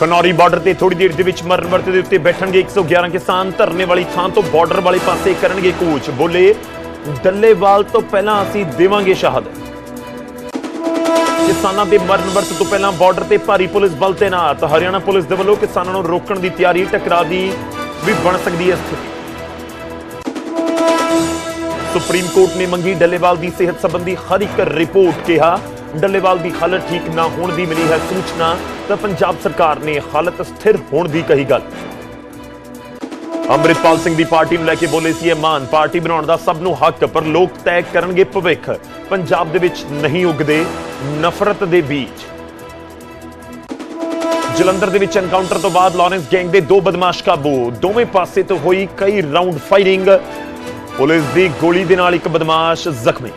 Khanauri border ਤੇ ਥੋੜੀ ਦੇਰ ਦੇ ਵਿੱਚ ਮਰਨ ਵਰਤੇ ਦੇ ਉੱਤੇ ਬੈਠਣਗੇ 111 ਕਿਸਾਨ, ਧਰਨੇ ਵਾਲੀ ਥਾਂ ਤੋਂ ਬਾਰਡਰ ਵਾਲੇ ਪਾਸੇ ਕਰਨਗੇ ਕੂਚ। ਬੋਲੇ, ਡੱਲੇਵਾਲ ਤੋਂ ਪਹਿਲਾਂ ਅਸੀਂ ਦੇਵਾਂਗੇ ਸ਼ਹਾਦਤ। ਕਿਸਾਨਾਂ ਦੇ ਮਰਨ ਵਰਤ ਤੋਂ ਪਹਿਲਾਂ ਬਾਰਡਰ ਤੇ ਭਾਰੀ ਪੁਲਿਸ ਬਲ ਤੈਨਾਤ। ਹਰਿਆਣਾ ਪੁਲਿਸ ਦੇ ਵੱਲੋਂ ਕਿਸਾਨਾਂ ਨੂੰ ਰੋਕਣ ਦੀ ਤਿਆਰੀ ਟਕਰਾ ਦੀ ਵੀ ਬਣ ਸਕਦੀ ਹੈ ਸਥਿਤੀ। ਸੁਪਰੀਮ ਕੋਰਟ ਨੇ ਮੰਗੀ ਡੱਲੇਵਾਲ ਦੀ ਸਿਹਤ ਸੰਬੰਧੀ ਹਰ ਇੱਕ ਰਿਪੋਰਟ ਕਿਹਾ। ਡੱਲੇਵਾਲ ਦੀ ਹਾਲਤ ਠੀਕ ਨਾ ਹੋਣ ਦੀ ਮਿਲੀ ਹੈ ਸੂਚਨਾ, ਤਾਂ ਪੰਜਾਬ ਸਰਕਾਰ ਨੇ ਹਾਲਤ ਸਥਿਰ ਹੋਣ ਦੀ ਕਹੀ ਗੱਲ। ਅੰਮ੍ਰਿਤਪਾਲ ਸਿੰਘ ਦੀ ਪਾਰਟੀ ਨੂੰ ਲੈ ਕੇ ਬੋਲੇ ਸੀ ਇਹ ਮਾਨ। ਪਾਰਟੀ ਬਣਾਉਣ ਦਾ ਸਭ ਨੂੰ ਹੱਕ, ਪਰ ਲੋਕ ਤੈਅ ਕਰਨਗੇ ਭਵਿੱਖ। ਪੰਜਾਬ ਦੇ ਵਿੱਚ ਨਹੀਂ ਉਗਦੇ ਨਫ਼ਰਤ ਦੇ ਬੀਜ। ਜਲੰਧਰ ਦੇ ਵਿੱਚ ਐਨਕਾਊਂਟਰ ਤੋਂ ਬਾਅਦ ਲਾਰੈਂਸ ਗੈਂਗ ਦੇ ਦੋ ਬਦਮਾਸ਼ ਕਾਬੂ। ਦੋਵੇਂ ਪਾਸੇ ਤੋਂ ਹੋਈ ਕਈ ਰਾਉਂਡ ਫਾਇਰਿੰਗ ਪੁਲਿਸ ਦੀ ਗੋਲੀ ਦੇ ਨਾਲ ਇੱਕ ਬਦਮਾਸ਼ ਜ਼ਖਮੀ।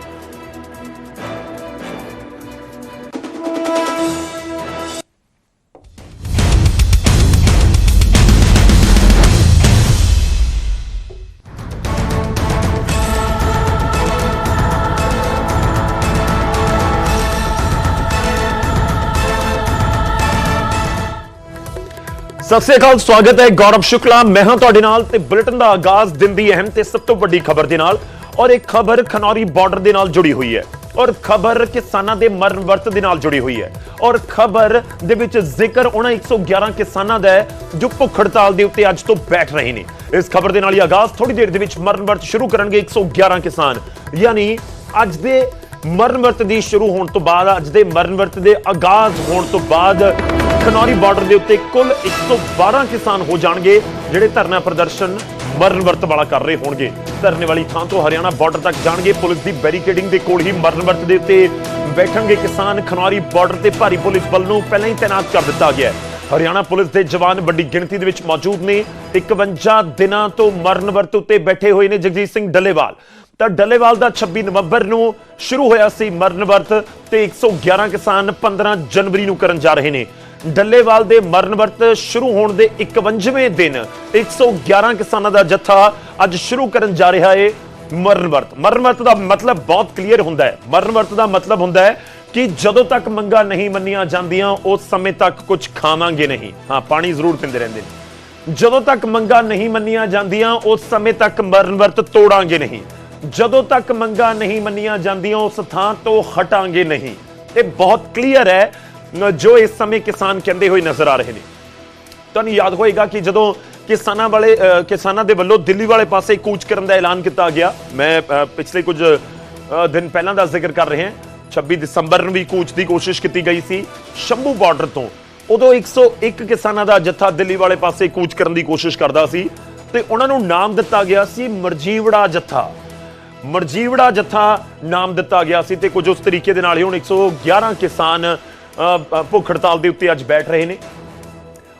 ਸਤਿ ਸ੍ਰੀ ਅਕਾਲ, ਸਵਾਗਤ ਹੈ ਗੌਰਵ ਸ਼ੁਕਲਾ। ਮੈਂ ਹਾਂ ਤੁਹਾਡੇ ਨਾਲ ਤੇ ਬੁਲੇਟਿਨ ਦਾ ਆਗਾਜ਼ ਦਿਨ ਦੀ ਅਹਿਮ ਤੇ ਸਭ ਤੋਂ ਵੱਡੀ ਖਬਰ ਦੇ ਨਾਲ ਔਰ ਇੱਕ ਖਬਰ ਖਨੌਰੀ ਬਾਰਡਰ ਦੇ ਨਾਲ ਜੁੜੀ ਹੋਈ ਹੈ ਔਰ ਖਬਰ ਕਿਸਾਨਾਂ ਦੇ ਮਰਨ ਵਰਤ ਦੇ ਨਾਲ ਜੁੜੀ ਹੋਈ ਹੈ ਔਰ ਖਬਰ ਦੇ ਵਿੱਚ ਜ਼ਿਕਰ ਉਹਨਾਂ 111 ਕਿਸਾਨਾਂ ਦਾ ਹੈ ਜੋ ਭੁੱਖ ਹੜਤਾਲ ਦੇ ਉੱਤੇ ਅੱਜ ਤੋਂ ਬੈਠ ਰਹੇ ਨੇ। ਇਸ ਖਬਰ ਦੇ ਨਾਲ ਹੀ ਆਗਾਜ਼ ਥੋੜੀ ਦੇਰ ਦੇ ਵਿੱਚ ਮਰਨ ਵਰਤ ਸ਼ੁਰੂ ਕਰਨਗੇ 111 ਕਿਸਾਨ। ਯਾਨੀ ਅੱਜ ਦੇ ਮਰਨ ਵਰਤ ਦੀ ਸ਼ੁਰੂ ਹੋਣ ਤੋਂ ਬਾਅਦ, ਅੱਜ ਦੇ ਮਰਨ ਵਰਤ ਦੇ ਆਗਾਜ਼ ਹੋਣ ਤੋਂ ਬਾਅਦ ਖਨੌਰੀ ਬਾਰਡਰ ਦੇ ਉੱਤੇ ਕੁੱਲ 112 ਕਿਸਾਨ ਹੋ ਜਾਣਗੇ, ਜਿਹੜੇ ਧਰਨਾ ਪ੍ਰਦਰਸ਼ਨ ਮਰਨ ਵਰਤ ਵਾਲਾ ਕਰ ਰਹੇ ਹੋਣਗੇ। ਧਰਨੇ ਵਾਲੀ ਥਾਂ ਤੋਂ ਹਰਿਆਣਾ ਬਾਰਡਰ ਤੱਕ ਜਾਣਗੇ, ਪੁਲਿਸ ਦੀ ਬੈਰੀਕੇਡਿੰਗ ਦੇ ਕੋਲ ਹੀ ਮਰਨ ਵਰਤ ਦੇ ਉੱਤੇ ਬੈਠਣਗੇ ਕਿਸਾਨ। ਖਨੌਰੀ ਬਾਰਡਰ ਤੇ ਭਾਰੀ ਪੁਲਿਸ ਬਲ ਨੂੰ ਪਹਿਲਾਂ ਹੀ ਤਾਇਨਾਤ ਕਰ ਦਿੱਤਾ ਗਿਆ ਹੈ। ਹਰਿਆਣਾ ਪੁਲਿਸ ਦੇ ਜਵਾਨ ਵੱਡੀ ਗਿਣਤੀ ਦੇ ਵਿੱਚ ਮੌਜੂਦ ਨੇ। 51 ਦਿਨਾਂ ਤੋਂ ਮਰਨ ਵਰਤ ਉੱਤੇ ਬੈਠੇ ਹੋਏ ਨੇ ਜਗਜੀਤ ਸਿੰਘ ਡੱਲੇਵਾਲ। ਤਾਂ ਡੱਲੇਵਾਲ ਦਾ 26 ਨਵੰਬਰ ਨੂੰ ਸ਼ੁਰੂ ਹੋਇਆ ਸੀ ਮਰਨ ਵਰਤ ਤੇ 111 ਕਿਸਾਨ 15 ਜਨਵਰੀ ਨੂੰ ਕਰਨ ਜਾ ਰਹੇ ਨੇ। ਡੱਲੇਵਾਲ ਦੇ ਮਰਨ ਵਰਤ ਸ਼ੁਰੂ ਹੋਣ ਦੇ 51ਵੇਂ ਦਿਨ 111 ਕਿਸਾਨਾਂ ਦਾ ਜੱਥਾ ਅੱਜ ਸ਼ੁਰੂ ਕਰਨ ਜਾ ਰਿਹਾ ਹੈ ਮਰਨ ਵਰਤ। ਮਰਨ ਵਰਤ ਦਾ ਮਤਲਬ ਬਹੁਤ ਕਲੀਅਰ ਹੁੰਦਾ ਹੈ। ਮਰਨ ਵਰਤ ਦਾ ਮਤਲਬ ਹੁੰਦਾ ਹੈ ਕਿ ਜਦੋਂ ਤੱਕ ਮੰਗਾਂ ਨਹੀਂ ਮੰਨੀਆਂ ਜਾਂਦੀਆਂ, ਉਸ ਸਮੇਂ ਤੱਕ ਕੁਝ ਖਾਵਾਂਗੇ ਨਹੀਂ। ਹਾਂ, ਪਾਣੀ ਜ਼ਰੂਰ ਪੀਂਦੇ ਰਹਿੰਦੇ ਨੇ। ਜਦੋਂ ਤੱਕ ਮੰਗਾਂ ਨਹੀਂ ਮੰਨੀਆਂ ਜਾਂਦੀਆਂ, ਉਸ ਸਮੇਂ ਤੱਕ ਮਰਨ ਵਰਤ ਤੋੜਾਂਗੇ ਨਹੀਂ। ਜਦੋਂ ਤੱਕ ਮੰਗਾਂ ਨਹੀਂ ਮੰਨੀਆਂ ਜਾਂਦੀਆਂ, ਉਸ ਥਾਂ ਤੋਂ ਹਟਾਂਗੇ ਨਹੀਂ। ਇਹ ਬਹੁਤ ਕਲੀਅਰ ਹੈ ਜੋ ਇਸ ਸਮੇਂ ਕਿਸਾਨ ਕਹਿੰਦੇ ਹੋਏ ਨਜ਼ਰ ਆ ਰਹੇ ਨੇ। ਤੁਹਾਨੂੰ ਯਾਦ ਹੋਏਗਾ ਕਿ ਜਦੋਂ ਕਿਸਾਨਾਂ ਵਾਲੇ ਕਿਸਾਨਾਂ ਦੇ ਵੱਲੋਂ ਦਿੱਲੀ ਵਾਲੇ ਪਾਸੇ ਕੂਚ ਕਰਨ ਦਾ ਐਲਾਨ ਕੀਤਾ ਗਿਆ ਮੈਂ ਪਿਛਲੇ ਕੁਝ ਦਿਨ ਪਹਿਲਾਂ ਦਾ ਜ਼ਿਕਰ ਕਰ ਰਹੇ। ਹਾਂ 26 ਦਸੰਬਰ ਨੂੰ ਵੀ ਕੂਚ ਦੀ ਕੋਸ਼ਿਸ਼ ਕੀਤੀ ਗਈ ਸੀ। ਸ਼ੰਭੂ ਬਾਰਡਰ ਤੋਂ ਉਦੋਂ 101 ਕਿਸਾਨਾਂ ਦਾ ਜੱਥਾ ਦਿੱਲੀ ਵਾਲੇ ਪਾਸੇ ਕੂਚ ਕਰਨ ਦੀ ਕੋਸ਼ਿਸ਼ ਕਰਦਾ ਸੀ ਤੇ ਉਹਨਾਂ ਨੂੰ ਨਾਮ ਦਿੱਤਾ ਗਿਆ ਸੀ ਮਰਜੀਵੜਾ ਜੱਥਾ। ਮਰਜੀਵੜਾ ਜੱਥਾ ਨਾਮ ਦਿੱਤਾ ਗਿਆ ਸੀ ਤੇ ਕੁਝ ਉਸ ਤਰੀਕੇ ਦੇ ਨਾਲ ਹੀ ਹੁਣ 111 ਕਿਸਾਨ ਅ, ਅ, ਭੁੱਖ ਹੜਤਾਲ ਦੇ ਉੱਤੇ ਅੱਜ ਬੈਠ ਰਹੇ ਨੇ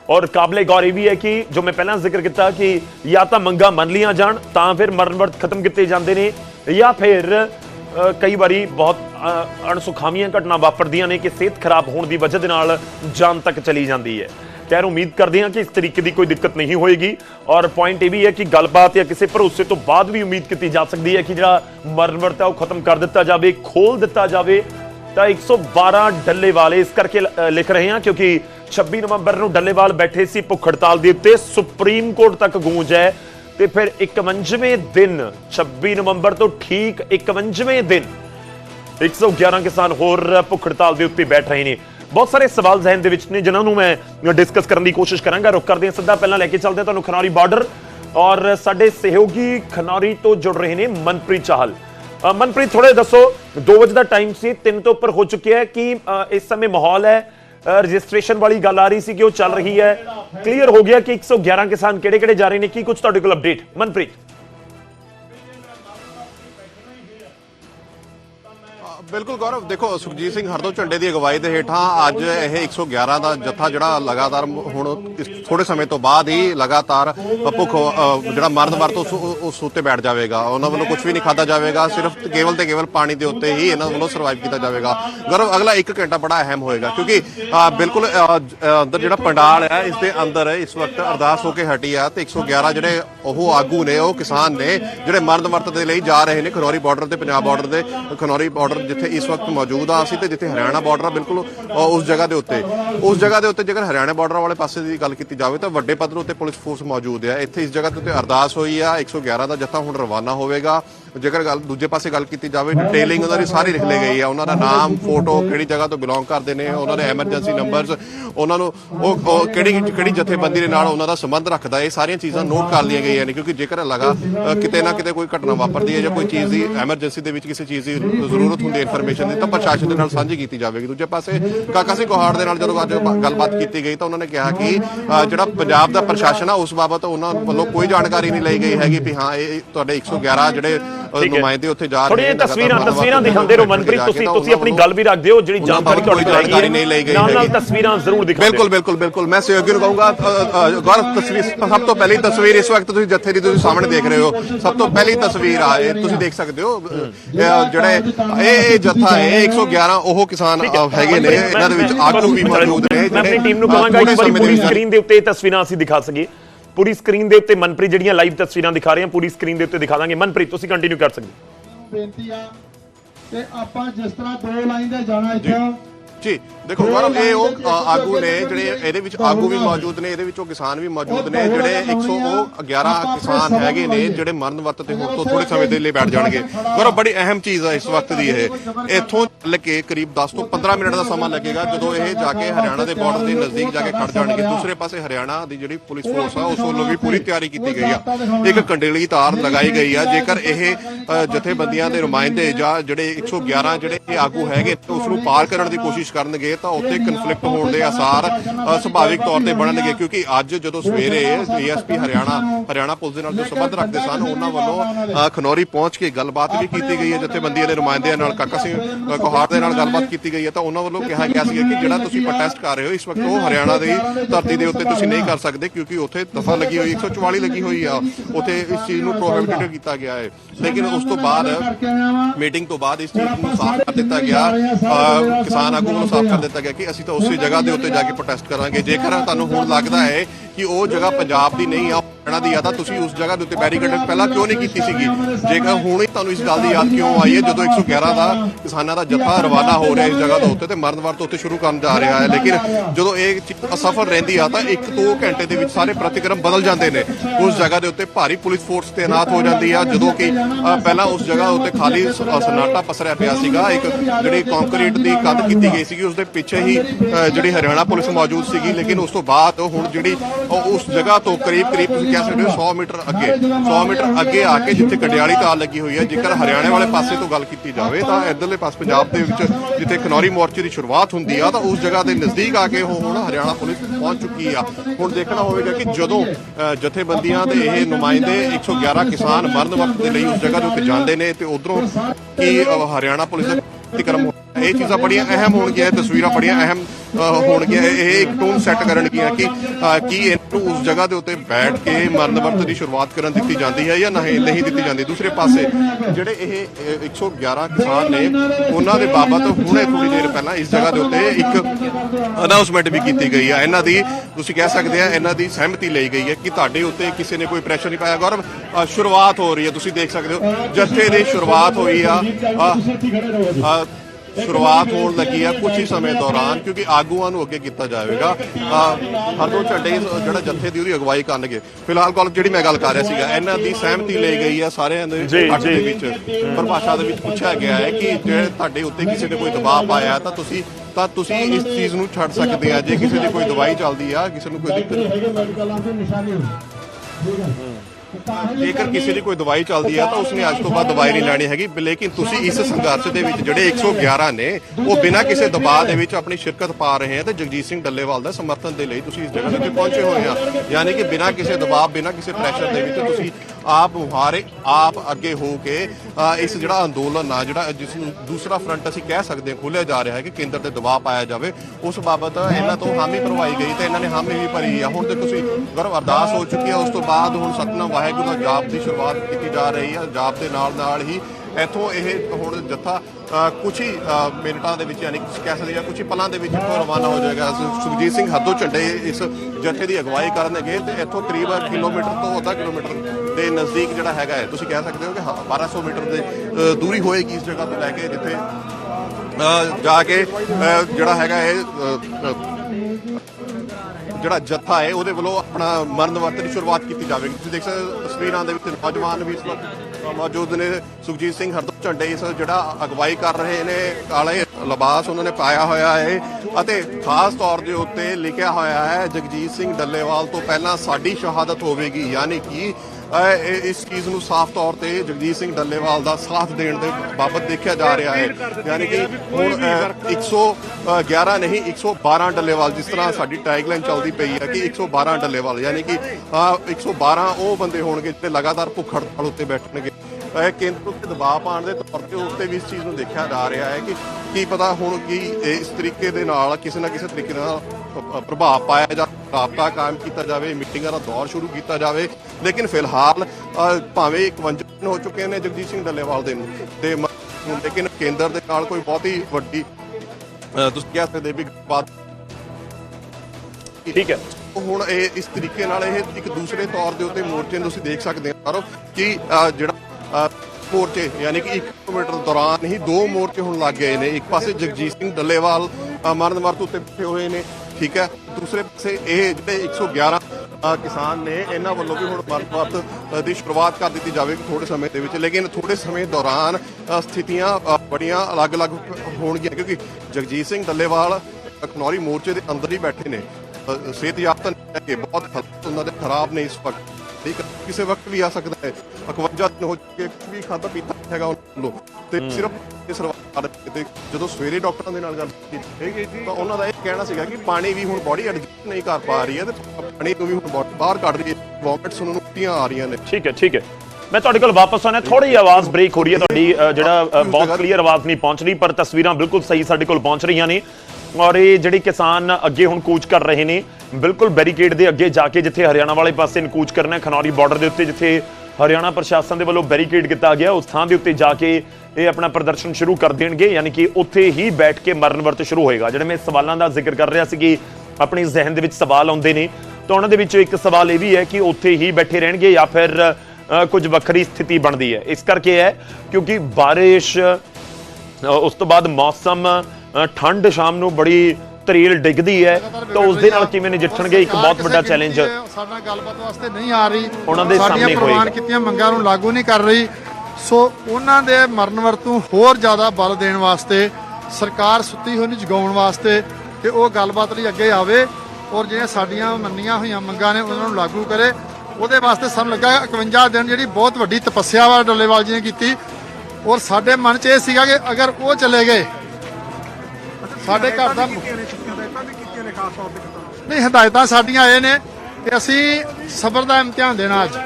ਔਰ ਕਾਬਲੇ ਗੌਰ ਇਹ ਵੀ ਹੈ ਕਿ ਜੋ ਮੈਂ ਪਹਿਲਾਂ ਜ਼ਿਕਰ ਕੀਤਾ ਕਿ ਜਾਂ ਤਾਂ ਮੰਗਾਂ ਮੰਨ ਲੀਆਂ ਜਾਣ ਤਾਂ ਫਿਰ ਮਰਨ ਵਰਤ ਖਤਮ ਕੀਤੇ ਜਾਂਦੇ ਨੇ ਜਾਂ ਫਿਰ ਅ, ਕਈ ਵਾਰੀ ਬਹੁਤ ਅ, ਅਣਸੁਖਾਵੀਆਂ ਘਟਨਾ ਵਾਪਰਦੀਆਂ ਨੇ ਕਿ ਸਿਹਤ ਖਰਾਬ ਹੋਣ ਦੀ ਵਜ੍ਹਾ ਦੇ ਨਾਲ ਜਾਨ ਤੱਕ ਚਲੀ ਜਾਂਦੀ ਹੈ ਖੈਰ ਉਮੀਦ ਕਰਦੇ ਹਾਂ ਕਿ ਇਸ ਤਰੀਕੇ ਦੀ ਕੋਈ ਦਿੱਕਤ ਨਹੀਂ ਹੋਏਗੀ ਔਰ ਪੁਆਇੰਟ ਇਹ ਵੀ ਹੈ ਕਿ ਗੱਲਬਾਤ ਜਾਂ ਕਿਸੇ ਭਰੋਸੇ ਤੋਂ ਬਾਅਦ ਵੀ ਉਮੀਦ ਕੀਤੀ ਜਾ ਸਕਦੀ ਹੈ ਕਿ ਜਿਹੜਾ ਮਰਨ ਵਰਤ ਹੈ ਉਹ ਖਤਮ ਕਰ ਦਿੱਤਾ ਜਾਵੇ ਖੋਲ ਦਿੱਤਾ ਜਾਵੇ ਤਾਂ 112 ਡੱਲੇਵਾਲ ਇਸ ਕਰਕੇ ਲਿਖ ਰਹੇ ਹਾਂ ਕਿਉਂਕਿ 26 ਨਵੰਬਰ ਨੂੰ ਡੱਲੇਵਾਲ ਬੈਠੇ ਸੀ ਭੁੱਖ ਹੜਤਾਲ ਦੇ ਉੱਤੇ, ਸੁਪਰੀਮ ਕੋਰਟ ਤੱਕ ਗੂੰਜ ਹੈ ਤੇ ਫਿਰ 51ਵੇਂ ਦਿਨ 26 ਨਵੰਬਰ ਤੋਂ ਠੀਕ 51ਵੇਂ ਦਿਨ 111 ਕਿਸਾਨ ਹੋਰ ਭੁੱਖ ਹੜਤਾਲ ਦੇ ਉੱਤੇ ਬੈਠ ਰਹੇ ਨੇ। ਬਹੁਤ ਸਾਰੇ ਸਵਾਲ ਜ਼ਹਿਨ ਦੇ ਵਿੱਚ ਨੇ, ਜਿਨ੍ਹਾਂ ਨੂੰ ਮੈਂ ਡਿਸਕਸ ਕਰਨ ਦੀ ਕੋਸ਼ਿਸ਼ ਕਰਾਂਗਾ। ਰੁਕ ਕਰਦੇ ਹਾਂ ਸਿੱਧਾ, ਪਹਿਲਾਂ ਲੈ ਕੇ ਚੱਲਦੇ ਹਾਂ ਤੁਹਾਨੂੰ ਖਨੌਰੀ ਬਾਰਡਰ ਔਰ ਸਾਡੇ ਸਹਿਯੋਗੀ ਖਨੌਰੀ ਤੋਂ ਜੁੜ ਰਹੇ ਨੇ ਮਨਪ੍ਰੀਤ ਚਾਹਲ। ਮਨਪ੍ਰੀਤ ਥੋੜੇ ਦੱਸੋ 2 ਵਜੇ ਦਾ ਟਾਈਮ ਸੀ 3 ਤੋਂ ਉੱਪਰ ਹੋ ਚੁੱਕਿਆ ਹੈ ਕਿ ਇਸ ਸਮੇਂ ਮਾਹੌਲ ਹੈ। ਰਜਿਸਟ੍ਰੇਸ਼ਨ ਵਾਲੀ ਗੱਲ ਆ ਰਹੀ ਸੀ ਕਿ ਉਹ ਚੱਲ ਰਹੀ ਹੈ। ਕਲੀਅਰ ਹੋ ਗਿਆ ਕਿ 111 ਕਿਸਾਨ ਕਿਹੜੇ ਕਿਹੜੇ ਜਾ ਰਹੇ ਨੇ, ਕੀ ਕੁਝ ਤੁਹਾਡੇ ਕੋਲ ਅਪਡੇਟ ਮਨਪ੍ਰੀਤ। ਬਿਲਕੁਲ ਗੌਰਵ, ਦੇਖੋ ਸੁਖਜੀਤ ਸਿੰਘ ਹਰਦੋ ਝੰਡੇ ਦੀ ਅਗਵਾਈ ਦੇ ਹੇਠਾਂ ਅੱਜ ਇਹ 111 ਦਾ ਜੱਥਾ ਜਿਹੜਾ ਲਗਾਤਾਰ ਹੁਣ ਇਸ ਥੋੜੇ ਸਮੇਂ ਤੋਂ ਬਾਅਦ ਹੀ ਲਗਾਤਾਰ ਭੁੱਖ ਜਿਹੜਾ ਮਰਨ ਵਰਤ ਉਸ ਉਸ ਉੱਤੇ ਬੈਠ ਜਾਵੇਗਾ। ਉਹਨਾਂ ਵੱਲੋਂ ਕੁਝ ਵੀ ਨਹੀਂ ਖਾਦਾ ਜਾਵੇਗਾ, ਸਿਰਫ ਕੇਵਲ ਤੇ ਕੇਵਲ ਪਾਣੀ ਦੇ ਉੱਤੇ ਹੀ ਇਹਨਾਂ ਵੱਲੋਂ ਸਰਵਾਈਵ ਕੀਤਾ ਜਾਵੇਗਾ। ਗੌਰਵ, ਅਗਲਾ 1 ਘੰਟਾ ਬੜਾ ਅਹਿਮ ਹੋਏਗਾ ਕਿਉਂਕਿ ਬਿਲਕੁਲ ਅੰਦਰ ਜਿਹੜਾ ਪੰਡਾਲ ਹੈ ਇਸ ਦੇ ਅੰਦਰ ਇਸ ਵਕਤ ਅਰਦਾਸ ਹੋ ਕੇ ਹਟੀ ਆ ਤੇ 111 ਜਿਹੜੇ ਉਹ ਆਗੂ ਨੇ, ਉਹ ਕਿਸਾਨ ਨੇ, ਜਿਹੜੇ ਮਰਨ ਵਰਤ ਦੇ ਲਈ ਜਾ ਰਹੇ ਨੇ ਖਨੌਰੀ ਬਾਰਡਰ ਤੇ, ਪੰਜਾਬ ਬਾਰਡਰ ਦੇ, ਖਨੌਰੀ ਬਾਰਡਰ ਜਿੱਥੇ ਜਿੱਥੇ ਇਸ ਵਕਤ ਮੌਜੂਦ ਆ ਅਸੀਂ ਤੇ ਜਿੱਥੇ ਹਰਿਆਣਾ ਬਾਰਡਰ ਆ, ਬਿਲਕੁਲ ਉਸ ਜਗ੍ਹਾ ਦੇ ਉੱਤੇ। ਉਸ ਜਗ੍ਹਾ ਦੇ ਉੱਤੇ ਜੇਕਰ ਹਰਿਆਣਾ ਬਾਰਡਰ ਵਾਲੇ ਪਾਸੇ ਦੀ ਗੱਲ ਕੀਤੀ ਜਾਵੇ ਤਾਂ ਵੱਡੇ ਪੱਧਰ ਉੱਤੇ ਪੁਲਿਸ ਫੋਰਸ ਮੌਜੂਦ ਆ। ਇੱਥੇ ਇਸ ਜਗ੍ਹਾ ਦੇ ਉੱਤੇ ਅਰਦਾਸ ਹੋਈ ਆ। 111 ਦਾ ਜੱਥਾ ਹੁਣ ਰਵਾਨਾ ਹੋਵੇਗਾ। ਜੇਕਰ ਗੱਲ ਦੂਜੇ ਪਾਸੇ ਗੱਲ ਕੀਤੀ ਜਾਵੇ ਡਿਟੇਲਿੰਗ ਉਹਨਾਂ ਦੀ ਸਾਰੀ ਲਿਖ ਲਈ ਗਈ ਹੈ ਉਹਨਾਂ ਦਾ ਨਾਮ ਫੋਟੋ ਕਿਹੜੀ ਜਗ੍ਹਾ ਤੋਂ ਬਿਲੋਂਗ ਕਰਦੇ ਨੇ, ਉਹਨਾਂ ਦੇ ਐਮਰਜੈਂਸੀ ਨੰਬਰਸ ਉਹਨਾਂ ਨੂੰ ਉਹ ਕਿਹੜੀ ਕਿਹੜੀ ਜਥੇਬੰਦੀ ਦੇ ਨਾਲ ਉਹਨਾਂ ਦਾ ਸੰਬੰਧ ਰੱਖਦਾ, ਇਹ ਸਾਰੀਆਂ ਚੀਜ਼ਾਂ ਨੋਟ ਕਰ ਲਈਆਂ ਗਈਆਂ ਨੇ, ਕਿਉਂਕਿ ਜੇਕਰ ਲਗਾ ਕਿਤੇ ਨਾ ਕਿਤੇ ਕੋਈ ਘਟਨਾ ਵਾਪਰਦੀ ਹੈ ਜਾਂ ਕੋਈ ਚੀਜ਼ ਦੀ ਐਮਰਜੈਂਸੀ ਦੇ ਵਿੱਚ ਕਿਸੇ ਚੀਜ਼ ਦੀ ਜ਼ਰੂਰਤ ਹੁੰਦੀ ਹੈ ਇਨਫੋਰਮੇਸ਼ਨ ਦੀ, ਤਾਂ ਪ੍ਰਸ਼ਾਸਨ ਦੇ ਨਾਲ ਸਾਂਝੀ ਕੀਤੀ ਜਾਵੇਗੀ। ਦੂਜੇ ਪਾਸੇ, ਕਾਕਾ ਸਿੰਘ ਕੋਹਾੜ ਦੇ ਨਾਲ ਜਦੋਂ ਅੱਜ ਗੱਲਬਾਤ ਕੀਤੀ ਗਈ, ਤਾਂ ਉਹਨਾਂ ਨੇ ਕਿਹਾ ਕਿ ਜਿਹੜਾ ਪੰਜਾਬ ਦਾ ਪ੍ਰਸ਼ਾਸਨ ਆ, ਉਸ ਬਾਬਤ ਉਹਨਾਂ ਵੱਲੋਂ ਕੋਈ ਜਾਣਕਾਰੀ ਨਹੀਂ ਲਈ ਗਈ ਹੈਗੀ ਵੀ ਹਾਂ, ਇਹ ਤੁਹਾਡੇ 111 ਜਿਹੜੇ ਠੀਕ ਹੈ। ਨੁਮਾਇੰਦੇ ਉੱਥੇ ਜਾ ਰਹੇ ਥੋੜੀ ਜਿਹੀ ਲਗਾਤਾਰ ਤਸਵੀਰਾਂ ਵਾਰ-ਵਾਰ ਤਸਵੀਰਾਂ ਉੱਥੇ ਦਿਖਾਉਂਦੇ ਰਹੋ ਜਾ ਕੇ ਮਨਪ੍ਰੀਤ ਤਾਂ ਤੁਸੀਂ ਉਹਨਾਂ ਤੁਸੀਂ ਆਪਣੀ ਵੱਲੋਂ ਗੱਲ ਵੀ ਰੱਖ ਦਿਓ ਜਿਹੜੀ ਉਹਨਾਂ ਜਾਣਕਾਰੀ ਵੱਲੋਂ ਤੁਹਾਡੀ ਕੋਈ ਜਾਣਕਾਰੀ ਨਹੀਂ ਲਈ ਗਈ ਨਾਲ ਨਾਲ ਹੈਗੀ। ਤਸਵੀਰਾਂ ਜ਼ਰੂਰ ਦਿਖਾਓ ਬਿਲਕੁਲ ਬਿਲਕੁਲ ਬਿਲਕੁਲ। ਮੈਂ ਸਹਿਯੋਗੀ ਨੂੰ ਕਹੂੰਗਾ ਅ, ਅ, ਗੌਰਵ ਤਸਵੀਰ ਸਭ ਤੋਂ ਪਹਿਲੀ ਤਸਵੀਰ ਇਸ ਵਕਤ ਤੁਸੀਂ ਜੱਥੇ ਦੀ ਤੁਸੀਂ ਸਾਹਮਣੇ ਦੇਖ ਰਹੇ ਹੋ। ਸਭ ਤੋਂ ਪਹਿਲੀ ਤਸਵੀਰ ਆ ਇਹ ਤੁਸੀਂ ਦੇਖ ਸਕਦੇ ਹੋ ਅ, ਇਹ ਜਿਹੜੇ ਇਹ ਇਹ ਜੱਥਾ ਹੈ ਇਹ 111 ਉਹ ਕਿਸਾਨ ਅ, ਹੈਗੇ ਨੇ। ਇਹਨਾਂ ਦੇ ਵਿੱਚ ਆਗੂ ਵੀ ਮੌਜੂਦ ਨੇ ਮੈਂ ਆਪਣੀ ਟੀਮ ਨੂੰ ਅ, ਕਹਾਂਗਾ ਥੋੜੇ ਇੱਕ ਵਾਰੀ ਸਮੇਂ ਦੇ ਪੂਰੀ ਵਿੱਚ ਸਕਰੀਨ ਦੇ ਉੱਤੇ ਇਹ ਤਸਵੀਰਾਂ ਅਸੀਂ ਦਿਖਾ ਸਕੀਏ। ਪੂਰੀ ਸਕਰੀਨ ਦੇ ਉੱਤੇ ਮਨਪ੍ਰੀਤ ਜਿਹੜੀਆਂ ਲਾਈਵ ਤਸਵੀਰਾਂ ਦਿਖਾ ਰਹੇ ਹਾਂ ਪੂਰੀ ਸਕਰੀਨ ਦੇ ਉੱਤੇ ਦਿਖਾ ਦਾਂਗੇ ਮਨਪ੍ਰੀਤ ਤੁਸੀਂ ਕੰਟੀਨਿਊ ਕਰ ਸਕਦੇ। ਬੇਨਤੀ ਆ ਤੇ ਆਪਾਂ ਜਿਸ ਤਰ੍ਹਾਂ ਦੋ ਲਾਈਨ ਦੇ ਜਾਣਾ ਇੱਥੋਂ ਜੀ ਦੇਖੋ ਗੌਰਵ ਇਹ ਉਹ ਆਗੂ ਨੇ ਜਿਹੜੇ ਇਹਦੇ ਵਿੱਚ ਆਗੂ ਵੀ ਮੌਜੂਦ ਨੇ ਇਹਦੇ ਵਿੱਚੋਂ ਕਿਸਾਨ ਵੀ ਮੌਜੂਦ ਨੇ ਜਿਹੜੇ 111 ਕਿਸਾਨ ਹੈਗੇ ਨੇ ਜਿਹੜੇ ਮਰਨ ਵਰਤ ਤੇ ਹੁਣ ਤੋਂ ਥੋੜੇ ਸਮੇਂ ਦੇ ਲਈ ਬੈਠ ਜਾਣਗੇ। ਗੌਰਵ ਬੜੀ ਅਹਿਮ ਚੀਜ਼ ਆ ਇਸ ਵਕਤ ਦੀ ਇਹ। ਇੱਥੋਂ ਚੱਲ ਕੇ ਕਰੀਬ 10 ਤੋਂ 15 ਮਿੰਟ ਦਾ ਸਮਾਂ ਲੱਗੇਗਾ ਜਦੋਂ ਇਹ ਜਾ ਕੇ ਹਰਿਆਣਾ ਦੇ ਬਾਰਡਰ ਦੇ ਨਜ਼ਦੀਕ ਜਾ ਕੇ ਖੜ ਜਾਣਗੇ। ਦੂਸਰੇ ਪਾਸੇ ਹਰਿਆਣਾ ਦੀ ਜਿਹੜੀ ਪੁਲਿਸ ਫੋਰਸ ਆ ਉਸ ਵੱਲੋਂ ਵੀ ਪੂਰੀ ਤਿਆਰੀ ਕੀਤੀ ਗਈ ਆ। ਇੱਕ ਕੰਡੇਲੀ ਤਾਰ ਲਗਾਈ ਗਈ ਆ। ਜੇਕਰ ਇਹ ਜਥੇਬੰਦੀਆਂ ਦੇ ਨੁਮਾਇੰਦੇ ਜਾਂ ਜਿਹੜੇ 111 ਜਿਹੜੇ ਇਹ ਆਗੂ ਹੈਗੇ ਉਸ ਨੂੰ ਪਾਰ ਕਰਨ ਦੀ ਕੋਸ਼ਿਸ਼ ਕਰਨਗੇ ਤਾਂ ਉੱਥੇ ਕਨਫਲਿਕਟ ਹੋਣ ਦੇ ਆਸਾਰ ਸੁਭਾਵਿਕ ਤੌਰ ਤੇ ਬਣਨਗੇ ਕਿਉਂਕਿ ਅੱਜ ਜਦੋਂ ਸਵੇਰੇ ਡੀਐਸਪੀ ਹਰਿਆਣਾ ਹਰਿਆਣਾ ਪੁਲਿਸ ਦੇ ਨਾਲ ਜੋ ਸੰਬੰਧ ਰੱਖਦੇ ਸਨ ਉਹਨਾਂ ਵੱਲੋਂ ਖਨੌਰੀ ਪਹੁੰਚ ਕੇ ਗੱਲਬਾਤ ਵੀ ਕੀਤੀ ਗਈ ਹੈ ਜਥੇਬੰਦੀਆਂ ਦੇ ਨੁਮਾਇੰਦਿਆਂ ਨਾਲ ਕਾਕਾ ਸਿੰਘ ਅ, ਕੋਹਾੜ ਦੇ ਨਾਲ ਗੱਲਬਾਤ ਕੀਤੀ ਗਈ ਹੈ ਤਾਂ ਉਹਨਾਂ ਵੱਲੋਂ ਕਿਹਾ ਗਿਆ ਸੀ ਕਿ ਜਿਹੜਾ ਤੁਸੀਂ ਪ੍ਰੋਟੈਸਟ ਕਰ ਰਹੇ ਹੋ ਇਸ ਵਕਤ ਉਹ ਹਰਿਆਣਾ ਦੀ ਧਰਤੀ ਦੇ ਉੱਤੇ ਤੁਸੀਂ ਨਹੀਂ ਕਰ ਸਕਦੇ ਕਿਉਂਕਿ ਉੱਥੇ ਦਫਾ ਲੱਗੀ ਹੋਈ 144 ਲੱਗੀ ਹੋਈ ਆ। ਉੱਥੇ ਇਸ ਚੀਜ਼ ਨੂੰ ਪ੍ਰੋਹਿਬਿਟਡ ਕੀਤਾ ਗਿਆ ਹੈ। ਲੇਕਿਨ ਉਸ ਤੋਂ ਬਾਅਦ ਮੀਟਿੰਗ ਤੋਂ ਬਾਅਦ ਇਸ ਚੀਜ਼ ਨੂੰ ਸਾਫ਼ ਕਰ ਦਿੱਤਾ ਗਿਆ। ਕਿਸਾਨ ਆਗੂ ਨੂੰ ਸਾਫ਼ ਕਰ ਦਿੱਤਾ ਗਿਆ ਕਿ ਅਸੀਂ ਤਾਂ ਉਸੇ ਜਗ੍ਹਾ ਦੇ ਉੱਤੇ ਜਾ ਕੇ ਪ੍ਰੋਟੈਸਟ ਕਰਾਂਗੇ। ਜੇਕਰ ਤੁਹਾਨੂੰ ਹੁਣ ਲੱਗਦਾ ਹੈ ਕਿ ਉਹ ਜਗ੍ਹਾ ਪੰਜਾਬ ਦੀ ਨਹੀਂ ਆ ਹਰਿਆਣਾ ਦੀ ਆ ਤਾਂ ਤੁਸੀਂ ਉਸ ਜਗ੍ਹਾ ਦੇ ਉੱਤੇ ਬੈਰੀਕੇਡ ਪਹਿਲਾਂ ਕਿਉਂ ਨਹੀਂ ਕੀਤੀ ਸੀਗੀ? ਜੇਕਰ ਹੁਣ ਹੀ ਤੁਹਾਨੂੰ ਇਸ ਗੱਲ ਦੀ ਯਾਦ ਕਿਉਂ ਆਈ ਹੈ? ਜਦੋਂ 111 ਦਾ ਕਿਸਾਨਾਂ ਦਾ ਜੱਥਾ ਰਵਾਨਾ ਹੋ ਰਿਹਾ ਇਸ ਜਗ੍ਹਾ ਦੇ ਉੱਤੇ ਤੇ ਮਰਨਵਾਰ ਤੋਂ ਉੱਤੇ ਸ਼ੁਰੂ ਕਰਨ ਜਾ ਰਿਹਾ ਹੈ। ਲੇਕਿਨ ਜਦੋਂ ਇਹ ਅਸਫਲ ਰਹਿੰਦੀ ਆ ਤਾਂ 1-2 ਘੰਟੇ ਦੇ ਵਿੱਚ ਸਾਰੇ ਪ੍ਰਤੀਕਰਮ ਬਦਲ ਜਾਂਦੇ ਨੇ। ਉਸ ਜਗ੍ਹਾ ਦੇ ਉੱਤੇ ਭਾਰੀ ਪੁਲਿਸ ਫੋਰਸ ਤੈਨਾਤ ਹੋ ਜਾਂਦੀ ਆ ਜਦੋਂ ਕਿ ਪਹਿਲਾਂ ਉਸ ਜਗ੍ਹਾ ਉੱਤੇ ਖਾਲੀ ਸਨਾਟਾ ਪਸਰਿਆ ਪਿਆ ਸੀਗਾ। ਇੱਕ ਜਿਹੜੀ ਕੰਕਰੀਟ ਦੀ ਕੰਧ ਕੀਤੀ ਗਈ ਸੀਗੀ ਉਸ ਦੇ ਪਿੱਛੇ ਹੀ ਜਿਹੜੀ ਹਰਿਆਣਾ ਪੁਲਿਸ ਮੌਜੂਦ ਸੀਗੀ ਲੇਕਿਨ ਉਸ ਤੋਂ ਬਾਅਦ ਹੁਣ ਜਿਹੜੀ ਉਸ ਜਗ੍ਹਾ ਤੋਂ ਕਰੀਬ ਕਰੀਬ ਤੁਸੀਂ ਕਹਿ ਸਕਦੇ ਹੋ 100 ਮੀਟਰ ਅੱਗੇ 100 ਮੀਟਰ ਅੱਗੇ ਆ ਕੇ ਜਿੱਥੇ ਕੰਡਿਆਲੀ ਤਾਰ ਲੱਗੀ ਹੋਈ ਹੈ ਜੇਕਰ ਹਰਿਆਣੇ ਵਾਲੇ ਪਾਸੇ ਤੋਂ ਗੱਲ ਕੀਤੀ ਜਾਵੇ ਤਾਂ ਇਧਰਲੇ ਪਾਸ ਪੰਜਾਬ ਦੇ ਵਿੱਚ ਜਿੱਥੇ ਖਨੌਰੀ ਮੋਰਚੇ ਦੀ ਸ਼ੁਰੂਆਤ ਹੁੰਦੀ ਆ ਤਾਂ ਉਸ ਜਗ੍ਹਾ ਦੇ ਨਜ਼ਦੀਕ ਆ ਕੇ ਉਹ ਹੁਣ ਹਰਿਆਣਾ ਪੁਲਿਸ ਪਹੁੰਚ ਚੁੱਕੀ ਆ। ਹੁਣ ਦੇਖਣਾ ਹੋਵੇਗਾ ਕਿ ਜਦੋਂ ਅ, ਜਥੇਬੰਦੀਆਂ ਦੇ ਇਹ ਨੁਮਾਇੰਦੇ 111 ਕਿਸਾਨ ਮਰਨ ਵਕਤ ਦੇ ਲਈ ਉਸ ਜਗ੍ਹਾ ਦੇ ਉੱਤੇ ਜਾਂਦੇ ਨੇ ਤੇ ਉਧਰੋਂ ਕੀ ਹਰਿਆਣਾ ਪੁਲਿਸ ਦਾ ਪ੍ਰਤੀਕਰਮ ਇਹ ਚੀਜ਼ਾਂ ਬੜੀਆਂ ਅਹਿਮ ਹੋਣਗੀਆਂ ਤਸਵੀਰਾਂ ਬੜੀਆਂ ਅਹਿਮ ਹੋਣਗੀਆਂ। ਇਹ ਇੱਕ ਟੋਨ ਸੈੱਟ ਕਰਨਗੀਆਂ ਕਿ ਕੀ ਇਹਨੂੰ ਉਸ ਜਗ੍ਹਾ ਦੇ ਉੱਤੇ ਬੈਠ ਕੇ ਮਰਨ ਵਰਤ ਦੀ ਸ਼ੁਰੂਆਤ ਕਰਨ ਦਿੱਤੀ ਜਾਂਦੀ ਹੈ ਜਾਂ ਨਹੀਂ ਨਹੀਂ ਦਿੱਤੀ ਜਾਂਦੀ। ਦੂਸਰੇ ਪਾਸੇ, ਜਿਹੜੇ ਇਹ 111 ਕਿਸਾਨ ਨੇ, ਉਹਨਾਂ ਦੇ ਬਾਬਤ ਹੁਣੇ ਥੋੜੀ ਦੇਰ ਪਹਿਲਾਂ ਇਸ ਜਗ੍ਹਾ ਦੇ ਉੱਤੇ ਇੱਕ ਅਨਾਉਂਸਮੈਂਟ ਵੀ ਕੀਤੀ ਗਈ ਹੈ ਇਹਨਾਂ ਦੀ, ਤੁਸੀਂ ਕਹਿ ਸਕਦੇ ਆ, ਇਹਨਾਂ ਦੀ ਸਹਿਮਤੀ ਲਈ ਗਈ ਹੈ ਕਿ ਤੁਹਾਡੇ ਉੱਤੇ ਕਿਸੇ ਨੇ ਕੋਈ ਪ੍ਰੈਸ਼ਰ ਨਹੀਂ ਪਾਇਆ। ਗੌਰਵ ਸ਼ੁਰੂਆਤ ਹੋ ਰਹੀ ਹੈ, ਤੁਸੀਂ ਦੇਖ ਸਕਦੇ ਹੋ, ਜੱਥੇ ਦੀ ਸ਼ੁਰੂਆਤ ਹੋਈ ਆ। ਸ਼ੁਰੂਆਤ ਹੋਣ ਲੱਗੀ ਆ ਕੁਝ ਹੀ ਸਮੇਂ ਦੌਰਾਨ ਕਿਉਂਕਿ ਆਗੂਆਂ ਨੂੰ ਅੱਗੇ ਕੀਤਾ ਜਾਵੇਗਾ। ਹਰਦੋ ਝੰਡੇ ਜਿਹੜਾ ਜੱਥੇ ਦੀ ਉਹਦੀ ਅਗਵਾਈ ਕਰਨਗੇ। ਫਿਲਹਾਲ ਕਾਲ ਜਿਹੜੀ ਮੈਂ ਗੱਲ ਕਰ ਰਿਹਾ ਸੀਗਾ ਇਹਨਾਂ ਦੀ ਸਹਿਮਤੀ ਲਈ ਗਈ ਆ ਸਾਰਿਆਂ ਦੇ ਅੱਠ ਦੇ। ਵਿੱਚ। ਪਰਿਭਾਸ਼ਾ ਦੇ ਵਿੱਚ ਪੁੱਛਿਆ ਗਿਆ ਹੈ ਕਿ ਜੇ ਤੁਹਾਡੇ ਉੱਤੇ ਕਿਸੇ ਨੇ ਕੋਈ ਦਬਾਅ ਪਾਇਆ ਤਾਂ ਤੁਸੀਂ ਤਾਂ ਤੁਸੀਂ ਇਸ ਚੀਜ਼ ਨੂੰ ਛੱਡ ਸਕਦੇ ਆ। ਜੇ ਕਿਸੇ ਦੀ ਕੋਈ ਦਵਾਈ ਚੱਲਦੀ ਆ ਕਿਸੇ ਨੂੰ ਕੋਈ ਦਿੱਕਤ ਹੈਗੇ ਜੇਕਰ ਕਿਸੇ ਦੀ ਕੋਈ ਦਵਾਈ ਚੱਲਦੀ ਆ ਤਾਂ ਉਸਨੇ ਅੱਜ ਤੋਂ ਬਾਅਦ ਦਵਾਈ ਨਹੀਂ ਲੈਣੀ ਹੈਗੀ। ਲੇਕਿਨ ਤੁਸੀਂ ਇਸ ਸੰਘਰਸ਼ ਦੇ ਵਿੱਚ ਜਿਹੜੇ 111 ਨੇ, ਉਹ ਬਿਨਾਂ ਕਿਸੇ ਦਬਾਅ ਦੇ ਵਿੱਚ ਆਪਣੀ ਸ਼ਿਰਕਤ ਪਾ ਰਹੇ ਆ ਤੇ ਜਗਜੀਤ ਸਿੰਘ ਡੱਲੇਵਾਲ ਦਾ ਸਮਰਥਨ ਦੇ ਲਈ ਤੁਸੀਂ ਇਸ ਜਗ੍ਹਾ ਦੇ ਉੱਤੇ ਪਹੁੰਚੇ ਹੋਏ ਆ। ਯਾਨੀ ਕਿ ਬਿਨਾਂ ਕਿਸੇ ਦਬਾਅ, ਬਿਨਾਂ ਕਿਸੇ ਪ੍ਰੈਸ਼ਰ ਦੇ ਵਿੱਚ ਤੁਸੀਂ ਆਪ ਮੁਹਾਰੇ ਆਪ ਅੱਗੇ ਹੋ ਕੇ ਇਸ ਜਿਹੜਾ ਅੰਦੋਲਨ ਆ ਜਿਹੜਾ ਜਿਸ ਨੂੰ ਦੂਸਰਾ ਫਰੰਟ ਅਸੀਂ ਕਹਿ ਸਕਦੇ ਹਾਂ ਖੋਲ੍ਹਿਆ ਜਾ ਰਿਹਾ ਹੈ ਕਿ ਕੇਂਦਰ ਤੇ ਦਬਾਅ ਪਾਇਆ ਜਾਵੇ। ਉਸ ਬਾਬਤ ਇਹਨਾਂ ਤੋਂ ਹਾਮੀ ਭਰਵਾਈ ਗਈ ਤੇ ਇਹਨਾਂ ਨੇ ਹਾਮੀ ਵੀ ਭਰੀ ਆ। ਹੁਣ ਤੇ ਤੁਸੀਂ ਗਰਵ ਅਰਦਾਸ ਹੋ ਚੁੱਕੀ ਹੈ ਉਸ ਤੋਂ ਬਾਅਦ ਹੁਣ ਸਤਨਾਮ ਵਾਹਿਗੁਰੂ ਦਾ ਜਾਪ ਦੀ ਸ਼ੁਰੂਆਤ ਕੀਤੀ ਜਾ ਰਹੀ ਹੈ ਜਾਪ ਦੇ ਨਾਲ ਨਾਲ ਹੀ ਇੱਥੋਂ ਇਹ ਹੁਣ ਜੱਥਾ ਅ, ਕੁਛ ਹੀ ਮਿੰਟਾਂ ਦੇ ਵਿੱਚ ਯਾਨੀ ਕਹਿ ਸਕਦੇ ਜਾਂ ਕੁਛ ਹੀ ਪਲਾਂ ਦੇ ਵਿੱਚ ਇੱਥੋਂ ਰਵਾਨਾ ਹੋ ਜਾਏਗਾ। ਸੁਖਜੀਤ ਸਿੰਘ ਹੱਦੋਂ ਝੰਡੇ ਇਸ ਜੱਥੇ ਦੀ ਅਗਵਾਈ ਕਰਨਗੇ ਤੇ ਇੱਥੋਂ ਕਰੀਬ ਕਿਲੋਮੀਟਰ ਤੋਂ ਅੱਧਾ ਕਿਲੋਮੀਟਰ ਦੇ ਨਜ਼ਦੀਕ ਜਿਹੜਾ ਹੈਗਾ ਹੈ, ਤੁਸੀਂ ਕਹਿ ਸਕਦੇ ਹੋ ਕਿ ਹ- 1200 ਮੀਟਰ ਦੇ ਦੂਰੀ ਹੋਏਗੀ ਇਸ ਜਗ੍ਹਾ ਤੋਂ ਲੈ ਕੇ ਜਿੱਥੇ ਜਾ ਕੇ ਜਿਹੜਾ ਹੈਗਾ ਇਹ ਜਿਹੜਾ ਜੱਥਾ ਹੈ, ਉਹਦੇ ਵੱਲੋਂ ਆਪਣਾ ਮਰਨ ਵਰਤ ਦੀ ਸ਼ੁਰੂਆਤ ਕੀਤੀ ਜਾਵੇਗੀ। ਤੁਸੀਂ ਦੇਖ ਸਕਦੇ ਹੋ ਤਸਵੀਰਾਂ ਦੇ ਵਿੱਚ ਨੌਜਵਾਨ ਵੀ ਇਸ ਵਕਤ ਮੌਜੂਦ ਨੇ, ਸੁਖਜੀਤ ਸਿੰਘ ਹਰਦੋ ਝੰਡੇ ਇਸ ਜਿਹੜਾ ਅਗਵਾਈ ਕਰ ਰਹੇ ਨੇ, ਕਾਲੇ ਲਿਬਾਸ ਉਹਨਾਂ ਨੇ ਪਾਇਆ ਹੋਇਆ ਹੈ ਅਤੇ ਖਾਸ ਤੌਰ ਦੇ ਉੱਤੇ ਲਿਖਿਆ ਹੋਇਆ ਹੈ, ਜਗਜੀਤ ਸਿੰਘ ਡੱਲੇਵਾਲ ਤੋਂ ਪਹਿਲਾਂ ਸਾਡੀ ਸ਼ਹਾਦਤ ਹੋਵੇਗੀ, ਯਾਨੀ ਕਿ ਇਸ ਚੀਜ਼ ਨੂੰ ਸਾਫ਼ ਤੌਰ ਤੇ ਜਗਜੀਤ ਸਿੰਘ ਡੱਲੇਵਾਲ ਦਾ ਸਾਥ ਦੇਣ ਦੇ ਬਾਬਤ ਦੇਖਿਆ ਜਾ ਰਿਹਾ ਹੈ। ਯਾਨੀ ਕਿ ਹੁਣ ਅ, 111 ਨਹੀਂ 112 ਡੱਲੇਵਾਲ ਜਿਸ ਤਰ੍ਹਾਂ ਸਾਡੀ ਟੈਗਲਾਈਨ ਚੱਲਦੀ ਪਈ ਹੈ ਕਿ 112 ਡੱਲੇਵਾਲ ਯਾਨੀ ਕਿ ਅ, 112 ਉਹ ਬੰਦੇ ਹੋਣਗੇ ਜਿਹੜੇ ਲਗਾਤਾਰ ਭੁੱਖ ਹੜਤਾਲ ਉੱਤੇ ਬੈਠਣਗੇ। ਅ, ਕੇਂਦਰ ਉੱਤੇ ਦਬਾਅ ਪਾਉਣ ਦੇ ਤੌਰ ਤੇ ਉੱਤੇ ਵੀ ਇਸ ਚੀਜ਼ ਨੂੰ ਦੇਖਿਆ ਜਾ ਰਿਹਾ ਹੈ ਕਿ ਕੀ ਪਤਾ ਹੁਣ ਕੀ ਇਸ ਤਰੀਕੇ ਦੇ ਨਾਲ ਕਿਸੇ ਨਾ ਕਿਸੇ ਤਰੀਕੇ ਨਾਲ ਪ੍ਰਭਾਵ ਪਾਇਆ ਜਾ ਰਾਬਤਾ ਕਾਇਮ ਕੀਤਾ ਜਾਵੇ ਮੀਟਿੰਗਾਂ ਦਾ ਦੌਰ ਸ਼ੁਰੂ ਕੀਤਾ ਜਾਵੇ। ਲੇਕਿਨ ਫਿਲਹਾਲ ਭਾਵੇਂ 51 ਦਿਨ ਹੋ ਚੁੱਕੇ ਨੇ ਜਗਜੀਤ ਸਿੰਘ ਡੱਲੇਵਾਲ ਦੇ ਨੂੰ ਤੇ ਲੇਕਿਨ ਕੇਂਦਰ ਦੇ ਨਾਲ ਕੋਈ ਬਹੁਤੀ ਵੱਡੀ ਤੁਸੀਂ ਕਹਿ ਸਕਦੇ ਵੀ ਬਾਤ ਠੀਕ ਹੈ। ਹੁਣ ਇਹ ਇਸ ਤਰੀਕੇ ਨਾਲ ਇਹ ਇੱਕ ਦੂਸਰੇ ਤੌਰ ਦੇ ਉੱਤੇ ਮੋਰਚੇ ਨੂੰ ਤੁਸੀਂ ਦੇਖ ਸਕਦੇ ਹੋ ਸਾਰੋ ਕਿ ਜਿਹੜਾ ਮੋਰਚੇ ਯਾਨੀ ਕਿ 1 ਕਿਲੋਮੀਟਰ ਦੌਰਾਨ ਹੀ ਦੋ ਮੋਰਚੇ ਹੁਣ ਲੱਗ ਗਏ ਨੇ। ਇੱਕ ਪਾਸੇ ਜਗਜੀਤ ਸਿੰਘ ਡੱਲੇਵਾਲ ਮਰਨ ਵਰਤ ਉੱਤੇ ਬੈਠੇ ਹੋਏ ਨੇ ਠੀਕ ਹੈ। ਦੂਸਰੇ ਪਾਸੇ ਇਹ ਜਿਹੜੇ 111 ਅ, ਕਿਸਾਨ ਨੇ ਇਹਨਾਂ ਵੱਲੋਂ ਵੀ ਹੁਣ ਮਰਨ ਦੀ ਸ਼ੁਰੂਆਤ ਕਰ ਦਿੱਤੀ ਜਾਵੇਗੀ ਥੋੜੇ ਸਮੇਂ ਦੇ ਵਿੱਚ। ਲੇਕਿਨ ਥੋੜੇ ਸਮੇਂ ਦੌਰਾਨ ਸਥਿਤੀਆਂ ਬੜੀਆਂ ਅਲੱਗ-ਅਲੱਗ ਹੋਣਗੀਆਂ ਕਿਉਂਕਿ ਜਗਜੀਤ ਸਿੰਘ ਡੱਲੇਵਾਲ ਕਨੌਰੀ ਮੋਰਚੇ ਦੇ ਅੰਦਰ ਹੀ ਬੈਠੇ ਨੇ। ਸਿਹਤ ਯਾਫਤਾ ਨਹੀਂ ਹੈਗੇ ਬਹੁਤ ਹਾਲਤ ਉਹਨਾਂ ਦੇ ਖਰਾਬ ਨੇ ਇਸ ਵਕਤ। ਠੀਕ ਹੈ, ਕਿਸੇ ਵਕਤ ਵੀ ਆ ਸਕਦਾ ਹੈ। 51 ਦਿਨ ਹੋ ਚੁੱਕੇ ਕੁਝ ਵੀ ਖਾਦਾ ਪੀਤਾ ਨਹੀਂ ਹੈਗਾ ਉਹਨਾਂ ਨੂੰ ਤੇ ਸਿਰਫ ਇਹ ਸਰਵਾਰ ਤੇ ਜਦੋਂ ਸਵੇਰੇ ਡਾਕਟਰਾਂ ਦੇ ਨਾਲ ਗੱਲ ਕੀਤੀ ਤਾਂ ਉਹਨਾਂ ਦਾ ਇਹ ਕਹਿਣਾ ਸੀਗਾ ਕਿ ਪਾਣੀ ਵੀ ਹੁਣ ਬਾਡੀ ਐਡਜਸਟ ਨਹੀਂ ਕਰ ਪਾ ਰਹੀ ਹੈ ਤੇ ਪਾਣੀ ਨੂੰ ਵੀ ਹੁਣ ਬਾਹਰ ਕੱਢ ਰਹੀ ਹੈ। ਵੋਮਿਟਸ ਉਹਨਾਂ ਨੂੰ ਆ ਰਹੀਆਂ ਨੇ। ਠੀਕ ਹੈ ਠੀਕ ਹੈ। ਮੈਂ ਤੁਹਾਡੇ ਕੋਲ ਵਾਪਸ ਆਉਣਾ ਥੋੜੀ ਜਿਹੀ ਆਵਾਜ਼ ਬ੍ਰੇਕ ਹੋ ਰਹੀ ਹੈ ਤੁਹਾਡੀ ਜਿਹੜਾ ਬਹੁਤ ਕਲੀਅਰ ਆਵਾਜ਼ ਨਹੀਂ ਪਹੁੰਚ ਰਹੀ ਪਰ ਤਸਵੀਰਾਂ ਬਿਲਕੁਲ ਸਹੀ ਸਾਡੇ ਕੋਲ ਪਹੁੰਚ ਰਹੀਆਂ ਨੇ। ਔਰ ਇਹ ਜਿਹੜੇ ਕਿਸਾਨ ਅੱਗੇ ਹੁਣ ਕੂਚ ਕਰ ਰਹੇ ਨੇ ਬਿਲਕੁਲ ਬੈਰੀਕੇਡ ਦੇ ਅੱਗੇ ਜਾ ਕੇ ਜਿੱਥੇ ਹਰਿਆਣਾ ਵਾਲੇ ਪਾਸੇ ਨੂੰ ਕੂਚ ਕਰਨਾ ਖਨੌਰੀ ਬਾਰਡਰ ਦੇ ਉੱਤੇ ਜਿੱਥੇ ਹਰਿਆਣਾ ਪ੍ਰਸ਼ਾਸਨ ਦੇ ਵੱਲੋਂ ਬੈਰੀਕੇਡ ਕੀਤਾ ਗਿਆ ਉਸ ਥਾਂ ਦੇ ਉੱਤੇ ਜਾ ਕੇ ਇਹ ਆਪਣਾ ਪ੍ਰਦਰਸ਼ਨ ਸ਼ੁਰੂ ਕਰ ਦੇਣਗੇ ਯਾਨੀ ਕਿ ਉੱਥੇ ਹੀ ਬੈਠ ਕੇ ਮਰਨ ਵਰਤ ਸ਼ੁਰੂ ਹੋਏਗਾ। ਜਿਹੜੇ ਮੈਂ ਸਵਾਲਾਂ ਦਾ ਜ਼ਿਕਰ ਕਰ ਰਿਹਾ ਸੀ ਕਿ ਆਪਣੀ ਜ਼ਿਹਨ ਦੇ ਵਿੱਚ ਸਵਾਲ ਆਉਂਦੇ ਨੇ ਤਾਂ ਉਹਨਾਂ ਦੇ ਵਿੱਚੋਂ ਇੱਕ ਸਵਾਲ ਇਹ ਵੀ ਹੈ ਕਿ ਉੱਥੇ ਹੀ ਬੈਠੇ ਰਹਿਣਗੇ ਜਾਂ ਫਿਰ ਕੁਝ ਵੱਖਰੀ ਸਥਿਤੀ ਬਣਦੀ ਹੈ। ਇਸ ਕਰਕੇ ਹੈ ਕਿਉਂਕਿ ਬਾਰਿਸ਼ ਉਸ ਤੋਂ ਬਾਅਦ ਮੌਸਮ ਠੰਡ ਸ਼ਾਮ ਨੂੰ ਬੜੀ ਤਰੀਲ ਡਿੱਗਦੀ ਹੈ। ਤਾਂ ਉਸ ਦੇ ਨਾਲ ਕਿਵੇਂ ਨਜਿੱਠਣਗੇ? ਇੱਕ ਬਹੁਤ ਵੱਡਾ ਚੈਲੰਜ ਸਾਡਾ ਗੱਲਬਾਤ ਵਾਸਤੇ ਨਹੀਂ ਆ ਰਹੀ। ਉਹਨਾਂ ਦੇ ਸਾਡੀਆਂ ਸਾਹਮਣੇ ਹੋਏਗਾ। ਕੀਤੀਆਂ ਮੰਗਾਂ ਨੂੰ ਲਾਗੂ ਨਹੀਂ ਕਰ ਰਹੀ। ਸੋ ਉਹਨਾਂ ਦੇ ਮਰਨ ਵਰਤੋਂ ਹੋਰ ਜ਼ਿਆਦਾ ਬਲ ਦੇਣ ਵਾਸਤੇ ਸਰਕਾਰ ਸੁੱਤੀ ਹੋਈ ਨੂੰ ਜਗਾਉਣ ਵਾਸਤੇ ਕਿ ਉਹ ਗੱਲਬਾਤ ਲਈ ਅੱਗੇ ਆਵੇ ਔਰ ਜਿਹੜੀਆਂ ਸਾਡੀਆਂ ਮੰਨੀਆਂ ਹੋਈਆਂ ਮੰਗਾਂ ਨੇ ਉਹਨਾਂ ਨੂੰ ਲਾਗੂ ਕਰੇ। ਉਹਦੇ ਵਾਸਤੇ ਸਾਨੂੰ ਲੱਗਾ 51 ਦਿਨ ਜਿਹੜੀ ਬਹੁਤ ਵੱਡੀ ਤਪੱਸਿਆ ਵਾ ਡੱਲੇਵਾਲ ਜੀ ਨੇ ਕੀਤੀ। ਔਰ ਸਾਡੇ ਮਨ 'ਚ ਇਹ ਸੀਗਾ ਕਿ ਅਗਰ ਉਹ ਚਲੇ ਗਏ ਸਾਡੇ ਘਰ ਦਾ ਨਹੀਂ ਹਦਾਇਤਾਂ ਸਾਡੀਆਂ ਇਹ ਨੇ ਕਿ ਅਸੀਂ ਸਬਰ ਦਾ ਇਮਤਿਹਾਨ ਦੇਣਾ ਅੱਜ।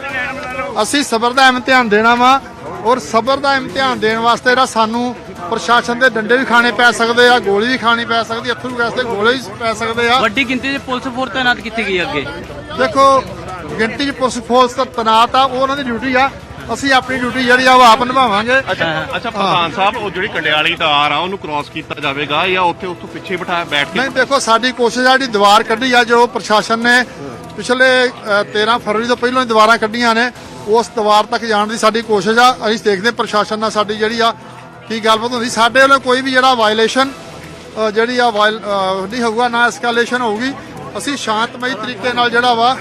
ਅਸੀਂ ਸਬਰ ਦਾ ਇਮਤਿਹਾਨ ਦੇਣਾ ਵਾ ਔਰ ਸਬਰ ਦਾ ਇਮਤਿਹਾਨ ਦੇਣ ਵਾਸਤੇ ਜਿਹੜਾ ਸਾਨੂੰ ਪ੍ਰਸ਼ਾਸਨ ਦੇ ਡੰਡੇ ਵੀ ਖਾਣੇ ਪੈ ਸਕਦੇ ਆ ਗੋਲੀ ਵੀ ਖਾਣੀ ਪੈ ਸਕਦੀ ਅਥਰੂ ਗੈਸ ਦੇ ਗੋਲੇ ਵੀ ਪੈ ਸਕਦੇ ਆ। ਵੱਡੀ ਗਿਣਤੀ 'ਚ ਪੁਲਿਸ ਫੋਰਸ ਤਾਇਨਾਤ ਕੀਤੀ ਗਈ ਅੱਗੇ। ਦੇਖੋ ਗਿਣਤੀ ਚ ਪੁਲਿਸ ਫੋਰਸ ਤਾਂ ਤਨਾਤ ਆ ਉਹ ਉਹਨਾਂ ਦੀ ਡਿਊਟੀ ਆ। ਅਸੀਂ ਆਪਣੀ ਡਿਊਟੀ ਜਿਹੜੀ ਆ ਉਹ ਆਪ ਨਿਭਾਵਾਂਗੇ। ਅੱਛਾ ਅੱਛਾ ਪ੍ਰਧਾਨ ਸਾਹਿਬ ਉਹ ਜਿਹੜੀ ਕੰਡਿਆਲੀ ਤਾਰ ਆ ਉਹਨੂੰ ਕ੍ਰਾਸ ਕੀਤਾ ਜਾਵੇਗਾ ਜਾਂ ਉੱਥੇ ਉੱਥੋਂ ਪਿੱਛੇ ਬਿਠਾਇਆ ਬੈਠ ਕੇ? ਨਹੀਂ ਦੇਖੋ ਸਾਡੀ ਕੋਸ਼ਿਸ਼ ਆ ਜਿਹੜੀ ਦੀਵਾਰ ਕੱਢੀ ਆ ਜੋ ਪ੍ਰਸ਼ਾਸਨ ਨੇ ਪਿਛਲੇ ਅ, 13 ਫਰਵਰੀ ਤੋਂ ਪਹਿਲਾਂ ਹੀ ਦੀਵਾਰਾਂ ਕੱਢੀਆਂ ਨੇ ਉਸ ਦੀਵਾਰ ਤੱਕ ਜਾਣ ਦੀ ਸਾਡੀ ਕੋਸ਼ਿਸ਼ ਆ। ਅਸੀਂ ਦੇਖਦੇ ਪ੍ਰਸ਼ਾਸਨ ਨਾਲ ਸਾਡੀ ਜਿਹੜੀ ਆ ਕੀ ਗੱਲਬਾਤ ਹੁੰਦੀ। ਸਾਡੇ ਵੱਲੋਂ ਕੋਈ ਵੀ ਜਿਹੜਾ ਵਾਇਲੇਸ਼ਨ ਜਿਹੜੀ ਆ ਵਾਇਲ ਅ, ਨਹੀਂ ਹੋਊਗਾ ਨਾ ਐਸਕੇਲੇਸ਼ਨ ਹੋਊਗੀ। ਅਸੀਂ ਸ਼ਾਂਤਮਈ ਤਰੀਕੇ ਨਾਲ ਜਿਹੜਾ ਵਾ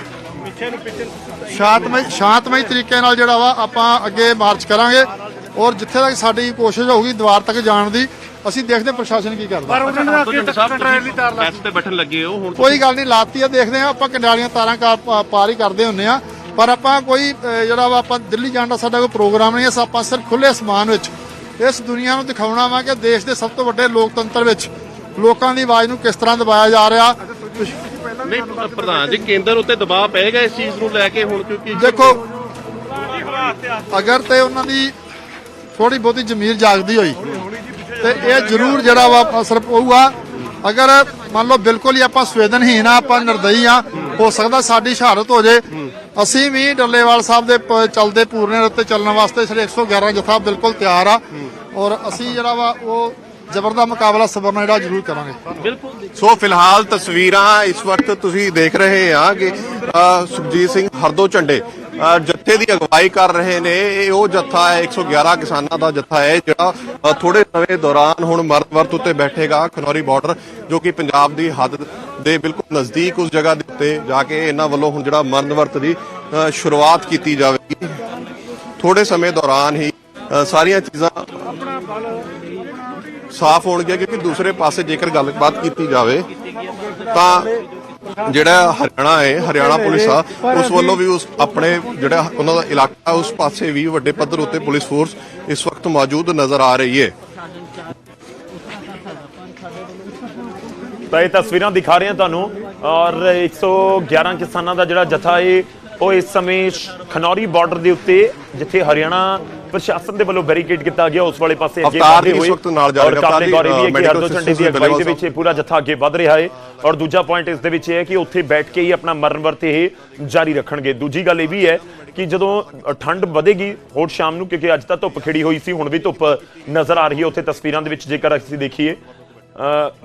ਸ਼ਾਂਤਮਈ ਸ਼ਾਂਤਮਈ ਤਰੀਕੇ ਨਾਲ ਜਿਹੜਾ ਵਾ ਆਪਾਂ ਅੱਗੇ ਮਾਰਚ ਕਰਾਂਗੇ। ਔਰ ਜਿੱਥੇ ਤੱਕ ਸਾਡੀ ਕੋਸ਼ਿਸ਼ ਹੋਊਗੀ ਦੀਵਾਰ ਤੱਕ ਜਾਣ ਦੀ ਅਸੀਂ ਦੇਖਦੇ ਹਾਂ ਪ੍ਰਸ਼ਾਸਨ ਕੀ ਕਰਦਾ। ਬੈਠ ਤੇ ਬੈਠਣ ਲੱਗੇ ਹੋ ਹੁਣ ਕੋਈ ਗੱਲ ਨਹੀਂ ਲਾਤੀ ਆ ਦੇਖਦੇ ਆ ਆਪਾਂ ਕੰਡਾਲੀਆਂ ਤਾਰਾਂ ਪਾਰ ਹੀ ਕਰਦੇ ਹੁੰਨੇ ਆ। ਪਰ ਆਪਾਂ ਕੋਈ ਜਿਹੜਾ ਵਾ ਆਪਾਂ ਦਿੱਲੀ ਜਾਣ ਦਾ ਸਾਡਾ ਕੋਈ ਪ੍ਰੋਗਰਾਮ ਨਹੀਂ ਹੈ ਆਪਾਂ ਸਿਰਫ ਖੁੱਲੇ ਅਸਮਾਨ ਵਿੱਚ। ਇਸ ਦੁਨੀਆ ਨੂੰ ਦਿਖਾਉਣਾ ਵਾ ਕਿ ਦੇਸ਼ ਦੇ ਸਭ ਤੋਂ ਵੱਡੇ ਲੋਕਤੰਤਰ ਵਿੱਚ ਲੋਕਾਂ ਦੀ ਆਵਾਜ਼ ਨੂੰ ਕਿਸ ਤਰ੍ਹਾਂ ਦਬਾਇਆ ਜਾ ਰਿਹਾ। ਨਹੀਂ ਪ੍ਰਧਾਨ ਜੀ ਕੇਂਦਰ ਉੱਤੇ ਦਬਾਅ ਪਏਗਾ ਇਸ ਚੀਜ਼ ਨੂੰ ਲੈ ਕੇ ਹੁਣ ਕਿਉਂਕਿ ਦੇਖੋ ਅਗਰ ਤੇ ਉਹਨਾਂ ਦੀ ਥੋੜੀ ਬਹੁਤੀ ਜ਼ਮੀਰ ਜਾਗਦੀ ਹੋਈ ਤੇ ਇਹ ਜ਼ਰੂਰ ਜਿਹੜਾ ਵਾ ਅਸਰ ਪਊਗਾ। ਅਗਰ ਮੰਨ ਲਓ ਬਿਲਕੁਲ ਹੀ ਆਪਾਂ ਸੰਵੇਦਨਹੀਨ ਆ ਆਪਾਂ ਨਿਰਦਈ ਆ ਹੋ ਸਕਦਾ ਸਾਡੀ ਸ਼ਹਾਦਤ ਹੋ ਜੇ। ਅਸੀਂ ਵੀ ਡੱਲੇਵਾਲ ਸਾਹਿਬ ਦੇ ਪ- ਚੱਲਦੇ ਪੂਰਨੇ ਉੱਤੇ ਚੱਲਣ ਵਾਸਤੇ ਸਾਡੇ 111 ਜਥਾ ਬਿਲਕੁਲ ਤਿਆਰ ਆ। ਔਰ ਅਸੀਂ ਜਿਹੜਾ ਵਾ ਉਹ ਜ਼ਬਰ ਦਾ ਮੁਕਾਬਲਾ ਸਬਰ ਨਾਲ ਜਿਹੜਾ ਜ਼ਰੂਰ ਕਰਾਂਗੇ। ਸੋ ਫਿਲਹਾਲ ਤਸਵੀਰਾਂ ਇਸ ਵਕਤ ਤੁਸੀਂ ਦੇਖ ਰਹੇ ਆ ਕਿ ਅ, ਸੁਖਜੀਤ ਸਿੰਘ ਹਰਦੋ ਝੰਡੇ ਅ, ਜੱਥੇ ਦੀ ਅਗਵਾਈ ਕਰ ਰਹੇ ਨੇ। ਇਹ ਉਹ ਜੱਥਾ ਹੈ 111 ਕਿਸਾਨਾਂ ਦਾ ਜੱਥਾ ਹੈ ਜਿਹੜਾ ਅ, ਥੋੜੇ ਸਮੇਂ ਦੌਰਾਨ ਹੁਣ ਮਰਦ ਵਰਤ ਉੱਤੇ ਬੈਠੇਗਾ ਖਨੌਰੀ ਬਾਰਡਰ ਜੋ ਕਿ ਪੰਜਾਬ ਦੀ ਹੱਦ ਦੇ ਬਿਲਕੁਲ ਨਜ਼ਦੀਕ ਉਸ ਜਗ੍ਹਾ ਦੇ ਉੱਤੇ ਜਾ ਕੇ ਇਹਨਾਂ ਵੱਲੋਂ ਹੁਣ ਜਿਹੜਾ ਮਰਨ ਵਰਤ ਦੀ ਅ, ਸ਼ੁਰੂਆਤ ਕੀਤੀ ਜਾਵੇਗੀ। ਥੋੜੇ ਸਮੇਂ ਦੌਰਾਨ ਹੀ ਅ, ਸਾਰੀਆਂ ਚੀਜ਼ਾਂ ਸਾਫ਼ ਹੋਣਗੀਆਂ ਕਿਉਂਕਿ ਦੂਸਰੇ ਪਾਸੇ ਜੇਕਰ ਗੱਲਬਾਤ ਕੀਤੀ ਜਾਵੇ, ਤਾਂ ਜਿਹੜਾ ਹਰਿਆਣਾ ਹੈ, ਹਰਿਆਣਾ ਪੁਲਿਸ ਆ, ਉਸ ਵੱਲੋਂ ਵੀ ਉਸ ਆਪਣੇ ਜਿਹੜਾ ਉਹਨਾਂ ਦਾ ਇਲਾਕਾ, ਉਸ ਪਾਸੇ ਵੀ ਵੱਡੇ ਪੱਧਰ ਉੱਤੇ ਪੁਲਿਸ ਫੋਰਸ ਇਸ ਵਕਤ ਮੌਜੂਦ ਨਜ਼ਰ ਆ ਰਹੀ ਹੈ। ਤਾਂ ਇਹ ਤਸਵੀਰਾਂ ਦਿਖਾ ਰਹੇ ਹਾਂ ਤੁਹਾਨੂੰ। ਔਰ 111 ਕਿਸਾਨਾਂ ਦਾ ਜਿਹੜਾ ਜਥਾ ਹੈ, ਉਹ ਇਸ ਸਮੇਂ ਖਨੌਰੀ ਬਾਰਡਰ ਦੇ ਉੱਤੇ, ਜਿੱਥੇ ਹਰਿਆਣਾ ਪ੍ਰਸ਼ਾਸਨ ਦੇ ਵੱਲੋਂ ਬੈਰੀਕੇਡ ਕੀਤਾ ਗਿਆ ਉਸ ਵਾਲੇ ਪਾਸੇ ਅੱਗੇ ਵਧਦੇ ਹੋਏ ਵਕਤ ਨਾਲ ਜਾ ਰਹੇ ਅਵਤਾਰ ਗੌਰੀ ਵੀ ਹੈ ਕਿ ਹਰਦੋ ਝੰਡੇ ਦੀ ਅਗਵਾਈ ਦੇ ਵਿੱਚ ਇਹ ਪੂਰਾ ਜਥਾ ਅੱਗੇ ਵਧ ਰਿਹਾ ਹੈ ਔਰ ਦੂਜਾ ਪੁਆਇੰਟ ਇਸ ਦੇ ਵਿੱਚ ਇਹ ਹੈ ਕਿ ਉੱਥੇ ਬੈਠ ਕੇ ਹੀ ਆਪਣਾ ਮਰਨ ਵਰਤ ਇਹ ਜਾਰੀ ਰੱਖਣਗੇ। ਦੂਜੀ ਗੱਲ ਇਹ ਵੀ ਹੈ ਕਿ ਜਦੋਂ ਠੰਡ ਵਧੇਗੀ ਹੋਰ ਸ਼ਾਮ ਨੂੰ ਕਿਉਂਕਿ ਅੱਜ ਤਾਂ ਧੁੱਪ ਖਿੜੀ ਹੋਈ ਸੀ ਹੁਣ ਵੀ ਧੁੱਪ ਨਜ਼ਰ ਆ ਰਹੀ ਹੈ। ਉੱਥੇ ਤਸਵੀਰਾਂ ਦੇ ਵਿੱਚ ਜੇਕਰ ਅਸੀਂ ਦੇਖੀਏ